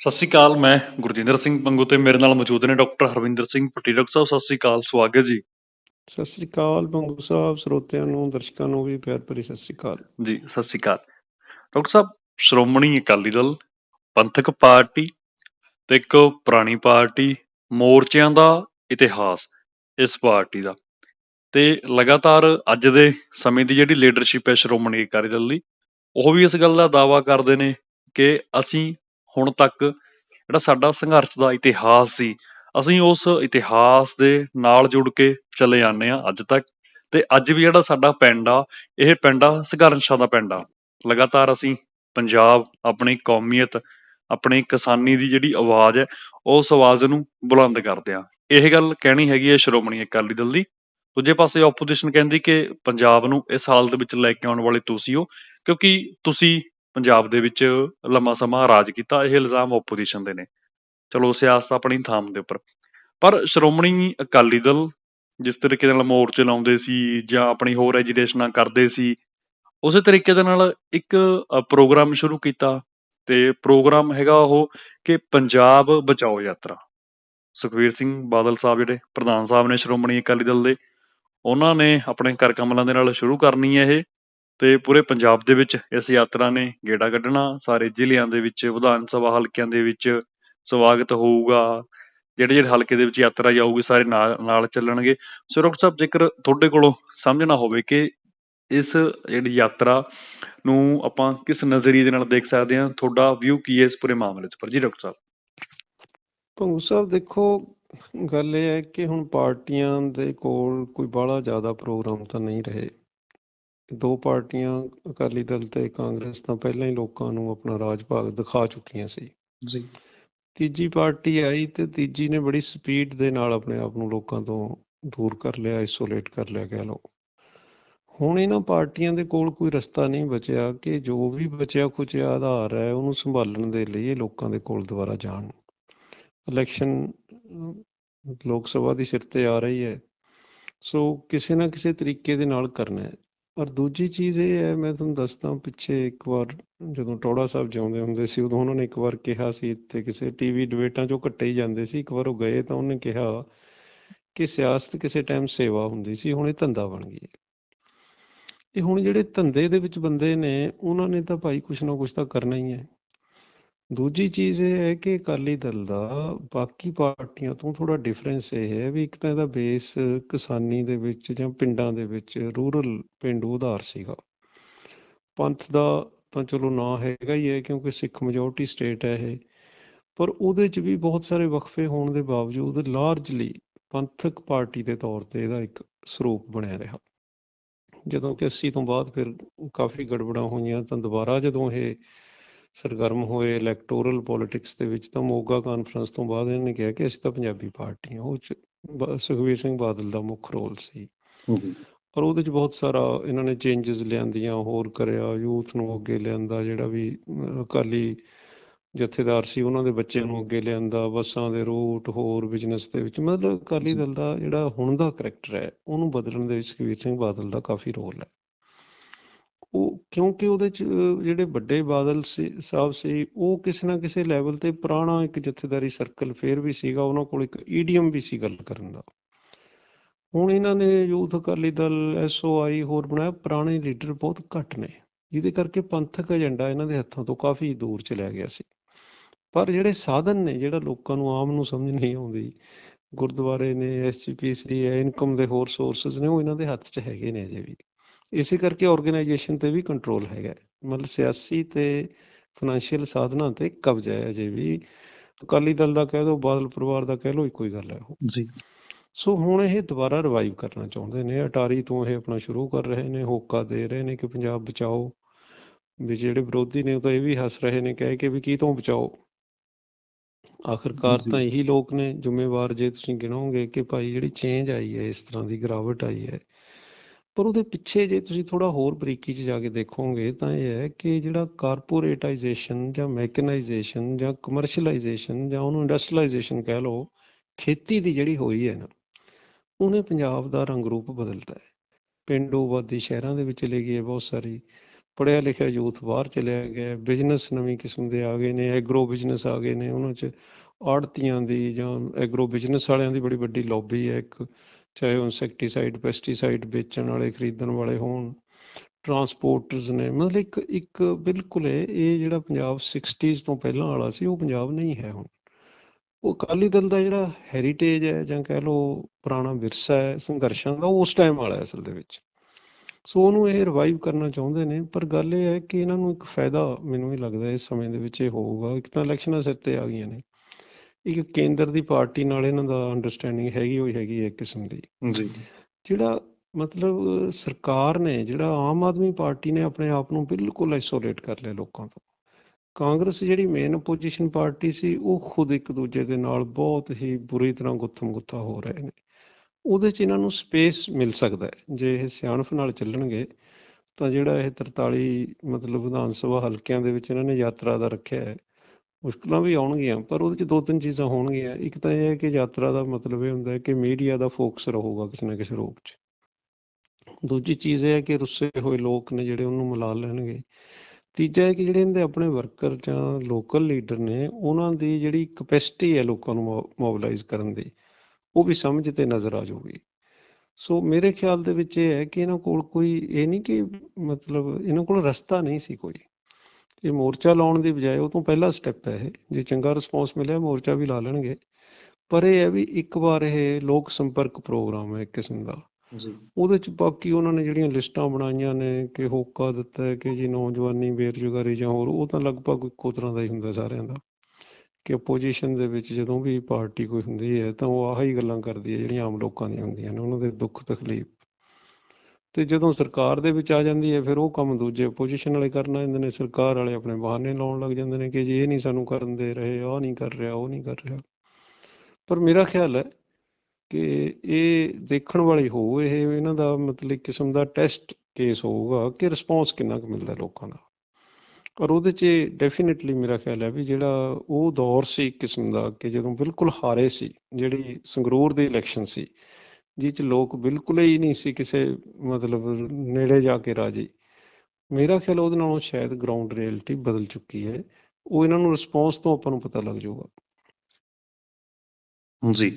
ਸਤਿ ਸ਼੍ਰੀ ਅਕਾਲ ਮੈਂ ਗੁਰਜਿੰਦਰ ਸਿੰਘ ਪੰਗੂ ਤੇ ਮੇਰੇ ਨਾਲ ਮੌਜੂਦ ਨੇ ਡਾਕਟਰ ਹਰਵਿੰਦਰ ਸਿੰਘ ਪੱਟੀ ਡਾਕਟਰ ਸਾਹਿਬ ਸਤਿ ਸ਼੍ਰੀ ਅਕਾਲ ਸਵਾਗਤ ਜੀ। ਸਤਿ ਸ੍ਰੀ ਅਕਾਲ ਬੰਗੂ ਸਾਹਿਬ ਸਰੋਤਿਆਂ ਨੂੰ ਦਰਸ਼ਕਾਂ ਨੂੰ ਵੀ ਪਿਆਰ ਭਰੀ ਸਤਿ ਸ੍ਰੀ ਅਕਾਲ। ਜੀ ਸਤਿ ਸ਼੍ਰੀ ਅਕਾਲ। ਡਾਕਟਰ ਸਾਹਿਬ ਸ਼੍ਰੋਮਣੀ ਅਕਾਲੀ ਦਲ ਪੰਥਕ ਪਾਰਟੀ ਤੇ ਇੱਕ ਪੁਰਾਣੀ ਪਾਰਟੀ ਮੋਰਚਿਆਂ ਦਾ ਇਤਿਹਾਸ ਇਸ ਪਾਰਟੀ ਦਾ। ਤੇ ਲਗਾਤਾਰ ਅੱਜ ਦੇ ਸਮੇਂ ਦੀ ਜਿਹੜੀ ਲੀਡਰਸ਼ਿਪ ਹੈ ਸ਼੍ਰੋਮਣੀ ਅਕਾਲੀ ਦਲ ਦੀ ਉਹ ਵੀ ਇਸ ਗੱਲ ਦਾ ਦਾਅਵਾ ਕਰਦੇ ਨੇ ਕਿ ਅਸੀਂ ਹੁਣ ਤੱਕ ਜਿਹੜਾ ਸਾਡਾ ਸੰਘਰਸ਼ ਦਾ ਇਤਿਹਾਸ ਸੀ, ਅਸੀਂ ਉਸ ਇਤਿਹਾਸ ਦੇ ਨਾਲ ਜੁੜ ਕੇ ਚਲੇ ਆਨੇ ਆ ਅੱਜ ਤੱਕ। ਤੇ ਅੱਜ ਵੀ ਜਿਹੜਾ ਸਾਡਾ ਪਿੰਡ ਆ, ਇਹ ਪਿੰਡ ਆ ਸੰਘਰਸ਼ਾਂ ਦਾ ਪਿੰਡ ਆ। ਲਗਾਤਾਰ ਅਸੀਂ ਪੰਜਾਬ, ਆਪਣੀ ਕੌਮੀਅਤ, ਆਪਣੀ ਕਿਸਾਨੀ ਦੀ ਜਿਹੜੀ ਆਵਾਜ਼ ਹੈ, ਉਸ ਆਵਾਜ਼ ਨੂੰ ਬੁਲੰਦ ਕਰਦੇ ਆ ਇਹ ਗੱਲ ਕਹਿਣੀ ਹੈਗੀ ਹੈ ਸ਼੍ਰੋਮਣੀ ਅਕਾਲੀ ਦਲ ਦੀ। ਦੂਜੇ ਪਾਸੇ ਆਪੋਜੀਸ਼ਨ ਕਹਿੰਦੀ ਕਿ ਪੰਜਾਬ ਨੂੰ ਇਸ ਹਾਲਤ ਵਿੱਚ ਲੈ ਕੇ ਆਉਣ ਵਾਲੇ ਤੁਸੀਂ ਹੋ, ਕਿਉਂਕਿ ਤੁਸੀਂ ਪੰਜਾਬ ਦੇ ਵਿੱਚ ਲੰਮਾ ਸਮਾਂ ਰਾਜ ਕੀਤਾ, ਇਹ ਇਲਜ਼ਾਮ ਆਪੋਜੀਸ਼ਨ ਦੇ ਨੇ। ਚਲੋ, ਸਿਆਸਤ ਆਪਣੀ ਥਾਮ ਦੇ ਉੱਪਰ। ਪਰ ਸ਼੍ਰੋਮਣੀ ਅਕਾਲੀ ਦਲ ਜਿਸ ਤਰੀਕੇ ਨਾਲ ਮੋਰਚੇ ਲਾਉਂਦੇ ਸੀ ਜਾਂ ਆਪਣੀ ਹੋਰ ਐਜੀਟੇਸ਼ਨਾਂ ਕਰਦੇ ਸੀ, ਉਸੇ ਤਰੀਕੇ ਦੇ ਨਾਲ ਇੱਕ ਪ੍ਰੋਗਰਾਮ ਸ਼ੁਰੂ ਕੀਤਾ ਤੇ ਪ੍ਰੋਗਰਾਮ ਹੈਗਾ ਉਹ ਕਿ ਪੰਜਾਬ ਬਚਾਓ ਯਾਤਰਾ। ਸੁਖਵੀਰ ਸਿੰਘ ਬਾਦਲ ਸਾਹਿਬ ਜਿਹੜੇ ਪ੍ਰਧਾਨ ਸਾਹਿਬ ਨੇ ਸ਼੍ਰੋਮਣੀ ਅਕਾਲੀ ਦਲ ਦੇ, ਉਹਨਾਂ ਨੇ ਆਪਣੇ ਕਰ ਕਮਲਾਂ ਦੇ ਨਾਲ ਸ਼ੁਰੂ ਕਰਨੀ ਹੈ ਇਹ। ਤੇ ਪੂਰੇ ਪੰਜਾਬ ਦੇ ਵਿੱਚ ਇਸ ਯਾਤਰਾ ਨੇ ਗੇੜਾ ਕੱਢਣਾ, ਸਾਰੇ ਜ਼ਿਲ੍ਹਿਆਂ ਦੇ ਵਿੱਚ, ਵਿਧਾਨ ਸਭਾ ਹਲਕਿਆਂ ਦੇ ਵਿੱਚ ਸਵਾਗਤ ਹੋਊਗਾ। ਜਿਹੜੇ ਜਿਹੜੇ ਹਲਕੇ ਦੇ ਵਿੱਚ ਯਾਤਰਾ ਜਾਊਗੀ, ਸਾਰੇ ਨਾਲ ਨਾਲ ਚੱਲਣਗੇ। ਸੋ ਡਾਕਟਰ ਸਾਹਿਬ, ਜੇਕਰ ਤੁਹਾਡੇ ਕੋਲੋਂ ਸਮਝਣਾ ਹੋਵੇ ਕਿ ਇਸ ਜਿਹੜੀ ਯਾਤਰਾ ਨੂੰ ਆਪਾਂ ਕਿਸ ਨਜ਼ਰੀਏ ਦੇ ਨਾਲ ਦੇਖ ਸਕਦੇ ਹਾਂ, ਤੁਹਾਡਾ ਵਿਊ ਕੀ ਹੈ ਇਸ ਪੂਰੇ ਮਾਮਲੇ ਦੇ ਉੱਪਰ? ਜੀ, ਡਾਕਟਰ ਸਾਹਿਬ। ਭੰਗੂ ਸਾਹਿਬ, ਦੇਖੋ, ਗੱਲ ਇਹ ਹੈ ਕਿ ਹੁਣ ਪਾਰਟੀਆਂ ਦੇ ਕੋਲ ਕੋਈ ਬਾਹਲਾ ਜ਼ਿਆਦਾ ਪ੍ਰੋਗਰਾਮ ਤਾਂ ਨਹੀਂ ਰਹੇ। ਦੋ ਪਾਰਟੀਆਂ ਅਕਾਲੀ ਦਲ ਤੇ ਕਾਂਗਰਸ ਤਾਂ ਪਹਿਲਾਂ ਹੀ ਲੋਕਾਂ ਨੂੰ ਆਪਣਾ ਰਾਜ ਭਾਗ ਦਿਖਾ ਚੁੱਕੀਆਂ ਸੀ। ਜੀ। ਤੀਜੀ ਪਾਰਟੀ ਆਈ ਤੇ ਤੀਜੀ ਨੇ ਬੜੀ ਸਪੀਡ ਦੇ ਨਾਲ ਆਪਣੇ ਆਪ ਨੂੰ ਲੋਕਾਂ ਤੋਂ ਦੂਰ ਕਰ ਲਿਆ ਆਈਸੋਲੇਟ ਕਰ ਲਿਆ ਕਹਿ ਲਓ। ਹੁਣ ਇਹਨਾਂ ਪਾਰਟੀਆਂ ਦੇ ਕੋਲ ਕੋਈ ਰਸਤਾ ਨਹੀਂ ਬਚਿਆ ਕਿ ਜੋ ਵੀ ਬਚਿਆ ਖੁਚਿਆ ਆਧਾਰ ਹੈ ਉਹਨੂੰ ਸੰਭਾਲਣ ਦੇ ਲਈ ਇਹ ਲੋਕਾਂ ਦੇ ਕੋਲ ਦੁਬਾਰਾ ਜਾਣ। ਇਲੈਕਸ਼ਨ ਲੋਕ ਸਭਾ ਦੀ ਸਿਰ ਤੇ ਆ ਰਹੀ ਹੈ। ਸੋ ਕਿਸੇ ਨਾ ਕਿਸੇ ਤਰੀਕੇ ਦੇ ਨਾਲ ਕਰਨਾ ਹੈ। ਪਰ ਦੂਜੀ ਚੀਜ਼ ਇਹ ਹੈ, ਮੈਂ ਤੁਹਾਨੂੰ ਦੱਸਦਾ ਪਿੱਛੇ ਇੱਕ ਵਾਰ ਜਦੋਂ ਟੋੜਾ ਸਾਹਿਬ ਜਿਉਂਦੇ ਹੁੰਦੇ ਸੀ, ਉਦੋਂ ਉਹਨਾਂ ਨੇ ਇੱਕ ਵਾਰ ਕਿਹਾ ਸੀ, ਇੱਥੇ ਕਿਸੇ ਟੀਵੀ ਡਿਬੇਟਾਂ 'ਚੋਂ ਕੱਟੇ ਹੀ ਜਾਂਦੇ ਸੀ। ਇੱਕ ਵਾਰ ਉਹ ਗਏ ਤਾਂ ਉਹਨੇ ਕਿਹਾ ਕਿ ਸਿਆਸਤ ਕਿਸੇ ਟਾਈਮ ਸੇਵਾ ਹੁੰਦੀ ਸੀ, ਹੁਣ ਇਹ ਧੰਦਾ ਬਣ ਗਈ ਹੈ। ਤੇ ਹੁਣ ਜਿਹੜੇ ਧੰਦੇ ਦੇ ਵਿੱਚ ਬੰਦੇ ਨੇ, ਉਹਨਾਂ ਨੇ ਤਾਂ ਭਾਈ ਕੁਛ ਨਾ ਕੁਛ ਤਾਂ ਕਰਨਾ ਹੀ ਹੈ। ਦੂਜੀ ਚੀਜ਼ ਇਹ ਹੈ ਕਿ ਅਕਾਲੀ ਦਲ ਦਾ ਬਾਕੀ ਪਾਰਟੀਆਂ ਤੋਂ ਥੋੜਾ ਡਿਫਰੈਂਸ ਇਹ ਹੈ ਵੀ ਇੱਕ ਤਾਂ ਇਹਦਾ ਬੇਸ ਕਿਸਾਨੀ ਦੇ ਵਿੱਚ ਜਾਂ ਪਿੰਡਾਂ ਦੇ ਵਿੱਚ ਰੂਰਲ ਪਿੰਡੂ ਉਧਾਰ ਸੀਗਾ। ਪੰਥ ਦਾ ਤਾਂ ਚਲੋ ਨਾਂ ਹੈਗਾ ਹੀ ਹੈ ਕਿਉਂਕਿ ਸਿੱਖ ਮੈਜੋਰਟੀ ਸਟੇਟ ਹੈ ਇਹ। ਪਰ ਉਹਦੇ 'ਚ ਵੀ ਬਹੁਤ ਸਾਰੇ ਵਕਫੇ ਹੋਣ ਦੇ ਬਾਵਜੂਦ ਲਾਰਜਲੀ ਪੰਥਕ ਪਾਰਟੀ ਦੇ ਤੌਰ ਤੇ ਇਹਦਾ ਇੱਕ ਸਰੂਪ ਬਣਿਆ ਰਿਹਾ। ਜਦੋਂ ਕਿ 80 ਤੋਂ ਬਾਅਦ ਫਿਰ ਕਾਫੀ ਗੜਬੜਾਂ ਹੋਈਆਂ ਤਾਂ ਦੁਬਾਰਾ ਜਦੋਂ ਇਹ ਸਰਗਰਮ ਹੋਏ ਇਲੈਕਟੋਰਲ ਪੋਲਿਟਿਕਸ ਦੇ ਵਿੱਚ ਤਾਂ ਮੋਗਾ ਕਾਨਫਰੰਸ ਤੋਂ ਬਾਅਦ ਇਹਨਾਂ ਨੇ ਕਿਹਾ ਕਿ ਅਸੀਂ ਤਾਂ ਪੰਜਾਬੀ ਪਾਰਟੀ ਹਾਂ ਉਹ 'ਚ ਸੁਖਬੀਰ ਸਿੰਘ ਬਾਦਲ ਦਾ ਮੁੱਖ ਰੋਲ ਸੀ। ਔਰ ਉਹਦੇ 'ਚ ਬਹੁਤ ਸਾਰਾ ਇਹਨਾਂ ਨੇ ਚੇਂਜਸ ਲਿਆਂਦੀਆਂ ਹੋਰ ਕਰਿਆ ਯੂਥ ਨੂੰ ਅੱਗੇ ਲਿਆਂਦਾ ਜਿਹੜਾ ਵੀ ਅਕਾਲੀ ਜਥੇਦਾਰ ਸੀ ਉਹਨਾਂ ਦੇ ਬੱਚਿਆਂ ਨੂੰ ਅੱਗੇ ਲਿਆਂਦਾ ਬੱਸਾਂ ਦੇ ਰੂਟ ਹੋਰ ਬਿਜ਼ਨਸ ਦੇ ਵਿੱਚ ਮਤਲਬ ਅਕਾਲੀ ਦਲ ਦਾ ਜਿਹੜਾ ਹੁਣ ਦਾ ਕਰੈਕਟਰ ਹੈ ਉਹਨੂੰ ਬਦਲਣ ਦੇ ਵਿੱਚ ਸੁਖਬੀਰ ਸਿੰਘ ਬਾਦਲ ਦਾ ਕਾਫੀ ਰੋਲ ਹੈ। ਉਹ ਕਿਉਂਕਿ ਉਹਦੇ 'ਚ ਜਿਹੜੇ ਵੱਡੇ ਬਾਦਲ ਸੀ, ਸਾਹਿਬ ਸੀ, ਉਹ ਕਿਸੇ ਨਾ ਕਿਸੇ ਲੈਵਲ ਤੇ ਪੁਰਾਣਾ ਇੱਕ ਜਥੇਦਾਰੀ ਸਰਕਲ ਫੇਰ ਵੀ ਸੀਗਾ, ਉਹਨਾਂ ਕੋਲ ਇੱਕ ਈਡੀਐਮ ਵੀ ਸੀ ਗੱਲ ਕਰਨ ਦਾ। ਹੁਣ ਇਹਨਾਂ ਨੇ ਯੂਥ ਅਕਾਲੀ ਦਲ ਐਸਓਆਈ ਹੋਰ ਬਣਾਇਆ, ਪੁਰਾਣੇ ਲੀਡਰ ਬਹੁਤ ਘੱਟ ਨੇ, ਜਿਹਦੇ ਕਰਕੇ ਪੰਥਕ ਏਜੰਡਾ ਇਹਨਾਂ ਦੇ ਹੱਥਾਂ ਤੋਂ ਕਾਫੀ ਦੂਰ ਚਲਿਆ ਗਿਆ ਸੀ। ਪਰ ਜਿਹੜੇ ਸਾਧਨ ਨੇ, ਜਿਹੜਾ ਲੋਕਾਂ ਨੂੰ ਆਮ ਨੂੰ ਸਮਝ ਨਹੀਂ ਆਉਂਦੀ, ਗੁਰਦੁਆਰੇ ਨੇ ਐਸਜੀਪੀਸੀ ਹੈ ਇਨਕਮ ਦੇ ਹੋਰ ਸੋਰਸਸ ਨੇ, ਉਹ ਇਹਨਾਂ ਦੇ ਹੱਥ 'ਚ ਹੈਗੇ ਨੇ ਅਜੇ ਵੀ। ਇਸੇ ਕਰਕੇ ਆਰਗੇਨਾਈਜੇਸ਼ਨ ਤੇ ਵੀ ਕੰਟਰੋਲ ਹੈਗਾ। ਮਤਲਬ ਸਿਆਸੀ ਤੇ ਫਾਈਨੈਂਸ਼ੀਅਲ ਸਾਧਨਾਂ ਤੇ ਕਬਜ਼ਾ ਹੈ ਅਜੇ ਵੀ। ਅਕਾਲੀ ਦਲ ਦਾ ਕਹਿ ਦਿਓ ਬਾਦਲ ਪਰਿਵਾਰ ਦਾ ਕਹਿ ਲਓ ਇੱਕੋ ਹੀ ਗੱਲ ਹੈ ਉਹ। ਜੀ। ਸੋ ਹੁਣ ਇਹ ਦੁਬਾਰਾ ਰਿਵਾਈਵ ਕਰਨਾ ਚਾਹੁੰਦੇ ਨੇ। ਅਟਾਰੀ ਤੋਂ ਇਹ ਆਪਣਾ ਸ਼ੁਰੂ ਕਰ ਰਹੇ ਨੇ ਹੋਕਾ ਦੇ ਰਹੇ ਨੇ ਕਿ ਪੰਜਾਬ ਬਚਾਓ। ਵੀ ਜਿਹੜੇ ਵਿਰੋਧੀ ਨੇ ਉਹ ਤਾਂ ਇਹ ਵੀ ਹੱਸ ਰਹੇ ਨੇ ਕਹਿ ਕੇ ਵੀ ਕੀ ਤੋਂ ਬਚਾਓ। ਆਖਰਕਾਰ। ਤਾਂ ਇਹੀ ਲੋਕ ਨੇ ਜ਼ਿੰਮੇਵਾਰ ਜੇ ਤੁਸੀਂ ਗਿਣੋਗੇ ਕਿ ਭਾਈ ਜਿਹੜੀ ਚੇਂਜ ਆਈ ਹੈ ਇਸ ਤਰ੍ਹਾਂ ਦੀ ਗਿਰਾਵਟ ਆਈ ਹੈ ਪਰ ਉਹਦੇ ਪਿੱਛੇ ਜੇ ਤੁਸੀਂ ਥੋੜਾ ਹੋਰ ਬਰੀਕੀ 'ਚ ਜਾ ਕੇ ਦੇਖੋਗੇ ਤਾਂ ਇਹ ਹੈ ਕਿ ਜਿਹੜਾ ਕਾਰਪੋਰੇਟਾਈਜੇਸ਼ਨ ਜਾਂ ਮੈਕਨਾਈਜੇਸ਼ਨ ਜਾਂ ਕਮਰਸ਼ੀਅਲਾਈਜੇਸ਼ਨ ਜਾਂ ਉਹਨੂੰ ਇੰਡਸਟਰੀਅਲਾਈਜੇਸ਼ਨ ਕਹਿ ਲਓ, ਖੇਤੀ ਦੀ ਜਿਹੜੀ ਹੋਈ ਹੈ ਨਾ, ਉਹਨੇ ਪੰਜਾਬ ਦਾ ਰੰਗ ਰੂਪ ਬਦਲਤਾ ਹੈ। ਪਿੰਡੂ ਵਾਦੀ ਸ਼ਹਿਰਾਂ ਦੇ ਵਿੱਚ ਚਲੀ ਗਈ ਹੈ ਬਹੁਤ ਸਾਰੀ, ਪੜ੍ਹਿਆ ਲਿਖਿਆ ਯੂਥ ਬਾਹਰ ਚਲਿਆ ਗਿਆ ਬਿਜ਼ਨਸ ਨਵੀਂ ਕਿਸਮ ਦੇ ਆ ਗਏ ਨੇ, ਐਗਰੋ ਬਿਜ਼ਨਸ ਆ ਗਏ ਨੇ, ਉਹਨਾਂ 'ਚ ਆੜਤੀਆਂ ਦੀ ਜਾਂ ਐਗਰੋ ਬਿਜ਼ਨਸ ਵਾਲਿਆਂ ਦੀ ਬੜੀ ਵੱਡੀ ਲੌਬੀ ਹੈ, ਇੱਕ ਚਾਹੇ ਉਹ ਇਨਸੈਕਟੀਸਾਈਡ ਪੈਸਟੀਸਾਈਡ ਵੇਚਣ ਵਾਲੇ, ਖਰੀਦਣ ਵਾਲੇ ਹੋਣ ਟਰਾਂਸਪੋਰਟਰਸ ਨੇ, ਮਤਲਬ ਇੱਕ ਇੱਕ ਬਿਲਕੁਲ ਇਹ ਇਹ ਜਿਹੜਾ ਪੰਜਾਬ 60s ਤੋਂ ਪਹਿਲਾਂ ਵਾਲਾ ਸੀ, ਉਹ ਪੰਜਾਬ ਨਹੀਂ ਹੈ ਹੁਣ। ਉਹ ਅਕਾਲੀ ਦਲ ਦਾ ਜਿਹੜਾ ਹੈਰੀਟੇਜ ਹੈ, ਜਾਂ ਕਹਿ ਲਓ ਪੁਰਾਣਾ ਵਿਰਸਾ ਹੈ, ਸੰਘਰਸ਼ਾਂ ਦਾ, ਉਹ ਉਸ ਟਾਈਮ ਵਾਲਾ ਹੈ ਅਸਲ ਦੇ ਵਿੱਚ। ਸੋ ਉਹਨੂੰ ਇਹ ਰਿਵਾਈਵ ਕਰਨਾ ਚਾਹੁੰਦੇ ਨੇ, ਪਰ ਗੱਲ ਇਹ ਹੈ ਕਿ ਇਹਨਾਂ ਨੂੰ ਇੱਕ ਫਾਇਦਾ ਮੈਨੂੰ ਵੀ ਲੱਗਦਾ ਇਸ ਸਮੇਂ ਦੇ ਵਿੱਚ ਇਹ ਹੋਊਗਾ। ਇੱਕ ਤਾਂ ਇਲੈਕਸ਼ਨਾਂ ਸਿਰ ਤੇ ਆ ਗਈਆਂ ਨੇ। ਇੱਕ ਕੇਂਦਰ ਦੀ ਪਾਰਟੀ ਨਾਲ ਇਹਨਾਂ ਦਾ ਅੰਡਰਸਟੈਂਡਿੰਗ ਹੈਗੀ ਹੋਈ ਹੈਗੀ ਇੱਕ ਕਿਸਮ ਦੀ। ਜੀ। ਜਿਹੜਾ ਮਤਲਬ ਸਰਕਾਰ ਨੇ ਜਿਹੜਾ ਆਮ ਆਦਮੀ ਪਾਰਟੀ ਨੇ ਆਪਣੇ ਆਪ ਨੂੰ ਬਿਲਕੁਲ ਆਈਸੋਲੇਟ ਕਰ ਲਿਆ ਲੋਕਾਂ ਤੋਂ। ਕਾਂਗਰਸ ਜਿਹੜੀ ਮੇਨ ਆਪੋਜੀਸ਼ਨ ਪਾਰਟੀ ਸੀ ਉਹ ਖੁਦ ਇੱਕ ਦੂਜੇ ਦੇ ਨਾਲ ਬਹੁਤ ਹੀ ਬੁਰੀ ਤਰ੍ਹਾਂ ਗੁੱਥਮ ਗੁੱਥਾ ਹੋ ਰਹੇ ਨੇ। ਉਹਦੇ 'ਚ ਇਹਨਾਂ ਨੂੰ ਸਪੇਸ ਮਿਲ ਸਕਦਾ ਹੈ। ਜੇ ਇਹ ਸਿਆਣਪ ਨਾਲ ਚੱਲਣਗੇ ਤਾਂ ਜਿਹੜਾ ਇਹ 43 ਮਤਲਬ ਵਿਧਾਨ ਸਭਾ ਹਲਕਿਆਂ ਦੇ ਵਿੱਚ ਇਹਨਾਂ ਨੇ ਯਾਤਰਾ ਦਾ ਰੱਖਿਆ ਹੈ ਮੁਸ਼ਕਲਾਂ ਵੀ ਆਉਣਗੀਆਂ, ਪਰ ਉਹਦੇ 'ਚ ਦੋ ਤਿੰਨ ਚੀਜ਼ਾਂ ਹੋਣਗੀਆਂ। ਇੱਕ ਤਾਂ ਇਹ ਹੈ ਕਿ ਯਾਤਰਾ ਦਾ ਮਤਲਬ ਇਹ ਹੁੰਦਾ ਹੈ ਕਿ ਮੀਡੀਆ ਦਾ ਫੋਕਸ ਰਹੂਗਾ ਕਿਸੇ ਨਾ ਕਿਸੇ ਰੂਪ 'ਚ। ਦੂਜੀ ਚੀਜ਼ ਇਹ ਹੈ ਕਿ ਰੁੱਸੇ ਹੋਏ ਲੋਕ ਨੇ ਜਿਹੜੇ ਉਹਨੂੰ ਮਿਲਾ ਲੈਣਗੇ। ਤੀਜਾ ਹੈ ਕਿ ਜਿਹੜੇ ਇਹਦੇ ਆਪਣੇ ਵਰਕਰ ਜਾਂ ਲੋਕਲ ਲੀਡਰ ਨੇ, ਉਹਨਾਂ ਦੀ ਜਿਹੜੀ ਕਪੈਸਿਟੀ ਹੈ ਲੋਕਾਂ ਨੂੰ ਮੋਬਿਲਾਈਜ਼ ਕਰਨ ਦੀ, ਉਹ ਵੀ ਸਮਝ ਤੇ ਨਜ਼ਰ ਆ ਜਾਊਗੀ। ਸੋ ਮੇਰੇ ਖਿਆਲ ਦੇ ਵਿੱਚ ਇਹ ਹੈ ਕਿ ਇਹਨਾਂ ਕੋਲ ਕੋਈ, ਇਹ ਨਹੀਂ ਕਿ ਮਤਲਬ ਇਹਨਾਂ ਕੋਲ ਰਸਤਾ ਨਹੀਂ ਸੀ ਕੋਈ। ਇਹ ਮੋਰਚਾ ਲਾਉਣ ਦੀ ਬਜਾਏ ਉਹ ਤੋਂ ਪਹਿਲਾ ਸਟੈਪ ਹੈ ਇਹ। ਜੇ ਚੰਗਾ ਰਿਸਪੌਂਸ ਮਿਲਿਆ ਮੋਰਚਾ ਵੀ ਲਾ ਲੈਣਗੇ। ਪਰ ਇਹ ਹੈ ਵੀ ਇੱਕ ਵਾਰ ਇਹ ਲੋਕ ਸੰਪਰਕ ਪ੍ਰੋਗਰਾਮ ਹੈ ਇੱਕ ਕਿਸਮ ਦਾ। ਜੀ। ਉਹਦੇ ਚ ਬਾਕੀ ਉਹਨਾਂ ਨੇ ਜਿਹੜੀਆਂ ਲਿਸਟਾਂ ਬਣਾਈਆਂ ਨੇ ਕਿ ਹੋਕਾ ਦਿੱਤਾ ਹੈ ਕਿ ਜੀ ਨੌਜਵਾਨੀ ਬੇਰੁਜ਼ਗਾਰੀ ਜਾਂ ਹੋਰ ਉਹ ਤਾਂ ਲਗਭਗ ਇੱਕੋ ਤਰ੍ਹਾਂ ਦਾ ਹੀ ਹੁੰਦਾ ਸਾਰਿਆਂ ਦਾ। ਕਿ ਆਪੋਜੀਸ਼ਨ ਦੇ ਵਿੱਚ ਜਦੋਂ ਵੀ ਪਾਰਟੀ ਕੋਈ ਹੁੰਦੀ ਹੈ ਤਾਂ ਉਹ ਆਹੀ ਗੱਲਾਂ ਕਰਦੀ ਹੈ ਜਿਹੜੀਆਂ ਆਮ ਲੋਕਾਂ ਦੀਆਂ ਹੁੰਦੀਆਂ ਨੇ। ਉਹਨਾਂ ਦੇ ਦੁੱਖ ਤਕਲੀਫ ਤੇ ਜਦੋਂ ਸਰਕਾਰ ਦੇ ਵਿੱਚ ਆ ਜਾਂਦੀ ਹੈ, ਫਿਰ ਉਹ ਕੰਮ ਦੂਜੇ ਆਪੋਜੀਸ਼ਨ ਵਾਲੇ ਕਰਨ ਆ ਜਾਂਦੇ ਨੇ, ਸਰਕਾਰ ਵਾਲੇ ਆਪਣੇ ਬਹਾਨੇ ਲਾਉਣ ਲੱਗ ਜਾਂਦੇ ਨੇ ਕਿ ਜੀ ਇਹ ਨਹੀਂ ਸਾਨੂੰ ਕਰਨ ਦੇ ਰਹੇ, ਆਹ ਨਹੀਂ ਕਰ ਰਿਹਾ, ਉਹ ਨਹੀਂ ਕਰ ਰਿਹਾ। ਪਰ ਮੇਰਾ ਖਿਆਲ ਹੈ ਕਿ ਇਹ ਦੇਖਣ ਵਾਲੇ ਹੋ, ਇਹ ਇਹਨਾਂ ਦਾ ਮਤਲਬ ਇੱਕ ਕਿਸਮ ਦਾ ਟੈਸਟ ਕੇਸ ਹੋਊਗਾ ਕਿ ਰਿਸਪੌਂਸ ਕਿੰਨਾ ਕੁ ਮਿਲਦਾ ਲੋਕਾਂ ਦਾ। ਔਰ ਉਹਦੇ 'ਚ ਡੈਫੀਨਿਟਲੀ ਮੇਰਾ ਖਿਆਲ ਹੈ ਵੀ ਜਿਹੜਾ ਉਹ ਦੌਰ ਸੀ ਇੱਕ ਕਿਸਮ ਦਾ ਕਿ ਜਦੋਂ ਬਿਲਕੁਲ ਹਾਰੇ ਸੀ, ਜਿਹੜੀ ਸੰਗਰੂਰ ਦੀ ਇਲੈਕਸ਼ਨ ਸੀ ਜਿਹ 'ਚ ਲੋਕ ਬਿਲਕੁਲ ਹੀ ਨਹੀਂ ਸੀ ਕਿਸੇ ਮਤਲਬ ਨੇੜੇ ਜਾ ਕੇ ਰਾਜੀ। ਮੇਰਾ ਖਿਆਲ ਉਹਦੇ ਨਾਲੋਂ ਸ਼ਾਇਦ ਗਰਾਊਂਡ ਰਿਐਲਿਟੀ ਬਦਲ ਚੁੱਕੀ ਹੈ। ਉਹ ਇਹਨਾਂ ਨੂੰ ਰਿਸਪੌਂਸ ਤੋਂ ਆਪਾਂ ਨੂੰ ਪਤਾ ਲੱਗ ਜਾਊਗਾ। ਜੀ।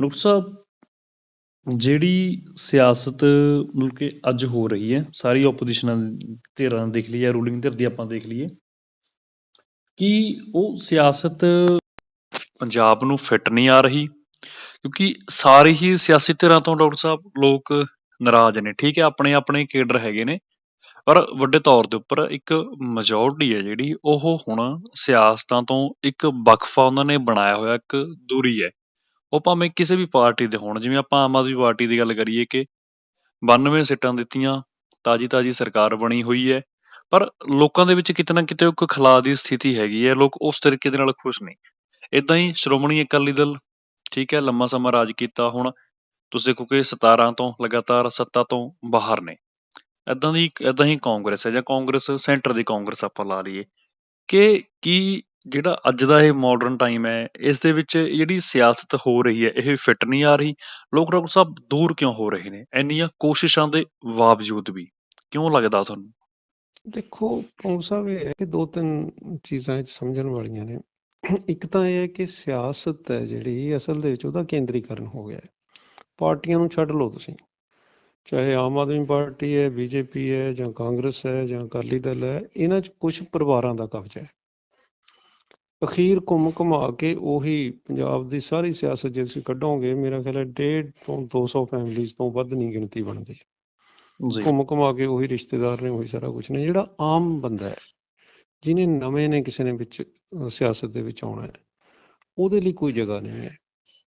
ਡਾਕਟਰ ਸਾਹਿਬ, ਜਿਹੜੀ ਸਿਆਸਤ ਮਤਲਬ ਕਿ ਅੱਜ ਹੋ ਰਹੀ ਹੈ, ਸਾਰੀ ਆਪੋਜੀਸ਼ਨਾਂ ਧਿਰਾਂ ਦੇਖ ਲਈਏ ਰੂਲਿੰਗ ਧਿਰ ਦੀ ਆਪਾਂ ਦੇਖ ਲਈਏ, ਕਿ ਉਹ ਸਿਆਸਤ ਪੰਜਾਬ ਨੂੰ ਫਿੱਟ ਨਹੀਂ ਆ ਰਹੀ? ਕਿਉਂਕਿ ਸਾਰੇ ਹੀ ਸਿਆਸੀ ਧਿਰਾਂ ਤੋਂ ਡਾਕਟਰ ਸਾਹਿਬ ਲੋਕ ਨਾਰਾਜ਼ ਨੇ, ਠੀਕ ਹੈ, ਆਪਣੇ ਆਪਣੇ ਕੇਡਰ ਹੈਗੇ ਨੇ, ਪਰ ਵੱਡੇ ਤੌਰ ਦੇ ਉੱਪਰ ਇੱਕ ਮੈਜੋਰਟੀ ਹੈ ਜਿਹੜੀ, ਉਹ ਹੁਣ ਸਿਆਸਤਾਂ ਤੋਂ ਇੱਕ ਵਕਫਾ ਉਹਨਾਂ ਨੇ ਬਣਾਇਆ ਹੋਇਆ, ਇੱਕ ਦੂਰੀ ਹੈ। ਉਹ ਭਾਵੇਂ ਕਿਸੇ ਵੀ ਪਾਰਟੀ ਦੇ ਹੋਣ, ਜਿਵੇਂ ਆਪਾਂ ਆਮ ਆਦਮੀ ਪਾਰਟੀ ਦੀ ਗੱਲ ਕਰੀਏ ਕਿ 92 ਸੀਟਾਂ ਦਿੱਤੀਆਂ, ਤਾਜੀ ਤਾਜੀ ਸਰਕਾਰ ਬਣੀ ਹੋਈ ਹੈ, ਪਰ ਲੋਕਾਂ ਦੇ ਵਿੱਚ ਕਿਤੇ ਨਾ ਕਿਤੇ ਇੱਕ ਖਲਾ ਦੀ ਸਥਿਤੀ ਹੈਗੀ ਹੈ, ਲੋਕ ਉਸ ਤਰੀਕੇ ਦੇ ਨਾਲ ਖੁਸ਼ ਨਹੀਂ ਇਦਾਂ ਹੀ ਸ਼੍ਰੋਮਣੀ ਅਕਾਲੀ ਦਲ ਠੀਕ ਹੈ, ਲੰਮਾ ਸਮਾਂ ਰਾਜ ਕੀਤਾ ਹੁਣ ਤੁਸੀਂ ਦੇਖੋ ਕਿ 17 ਤੋਂ ਲਗਾਤਾਰ ਸੱਤਾ ਤੋਂ ਬਾਹਰ ਨੇ। ਇਦਾਂ ਦੀ ਇਦਾਂ ਹੀ ਕਾਂਗਰਸ ਹੈ ਜਾਂ ਕਾਂਗਰਸ ਸੈਂਟਰ ਦੀ ਕਾਂਗਰਸ ਆਪਾਂ ਲਾ ਲਈਏ ਕਿ ਕੀ ਜਿਹੜਾ ਅੱਜ ਦਾ ਇਹ ਮਾਡਰਨ ਟਾਈਮ ਹੈ, ਇਸ ਦੇ ਵਿੱਚ ਜਿਹੜੀ ਸਿਆਸਤ ਹੋ ਰਹੀ ਹੈ, ਇਹ ਫਿੱਟ ਨਹੀਂ ਆ ਰਹੀ। ਲੋਕ ਡਾਕਟਰ ਸਾਹਿਬ ਦੂਰ ਕਿਉਂ ਹੋ ਰਹੇ ਨੇ? ਇੰਨੀਆਂ ਕੋਸ਼ਿਸ਼ਾਂ ਦੇ ਬਾਵਜੂਦ ਵੀ ਕਿਉਂ ਲੱਗਦਾ ਤੁਹਾਨੂੰ? ਦੇਖੋ ਪੌਂਗ ਸਾਹਿਬ, ਇਹ ਕਿ ਦੋ ਤਿੰਨ ਚੀਜ਼ਾਂ ਇਹ ਸਮਝਣ ਵਾਲੀਆਂ ਨੇ। ਇੱਕ ਤਾਂ ਇਹ ਹੈ ਕਿ ਸਿਆਸਤ ਹੈ ਜਿਹੜੀ ਅਸਲ ਦੇ ਵਿੱਚ ਉਹਦਾ ਕੇਂਦਰੀਕਰਨ ਹੋ ਗਿਆ ਹੈ। ਪਾਰਟੀਆਂ ਨੂੰ ਛੱਡ ਲਓ ਤੁਸੀਂ। ਚਾਹੇ ਆਮ ਆਦਮੀ ਪਾਰਟੀ ਹੈ ਬੀਜੇਪੀ ਹੈ ਜਾਂ ਕਾਂਗਰਸ ਹੈ ਜਾਂ ਅਕਾਲੀ ਦਲ ਹੈ ਇਹਨਾਂ 'ਚ ਕੁਝ ਪਰਿਵਾਰਾਂ ਦਾ ਕਬਜ਼ਾ ਹੈ। ਅਖੀਰ ਘੁੰਮ ਘੁਮਾ ਕੇ ਉਹੀ ਪੰਜਾਬ ਦੀ ਸਾਰੀ ਸਿਆਸਤ ਜੇ ਤੁਸੀਂ ਕੱਢੋਗੇ ਮੇਰਾ ਖਿਆਲ ਹੈ 150 ਤੋਂ 200 ਫੈਮਿਲੀਜ਼ ਤੋਂ ਵੱਧ ਨਹੀਂ ਗਿਣਤੀ ਬਣਦੀ। ਜੀ। ਘੁੰਮ ਘੁਮਾ ਕੇ ਉਹੀ ਰਿਸ਼ਤੇਦਾਰ ਨੇ ਉਹੀ ਸਾਰਾ ਕੁਝ ਨੇ ਜਿਹੜਾ ਆਮ ਬੰਦਾ ਹੈ। ਜਿਹਨੇ ਨਵੇਂ ਨੇ ਕਿਸੇ ਨੇ ਵਿੱਚ ਸਿਆਸਤ ਦੇ ਵਿੱਚ ਆਉਣਾ ਹੈ, ਉਹਦੇ ਲਈ ਕੋਈ ਜਗ੍ਹਾ ਨਹੀਂ ਹੈ।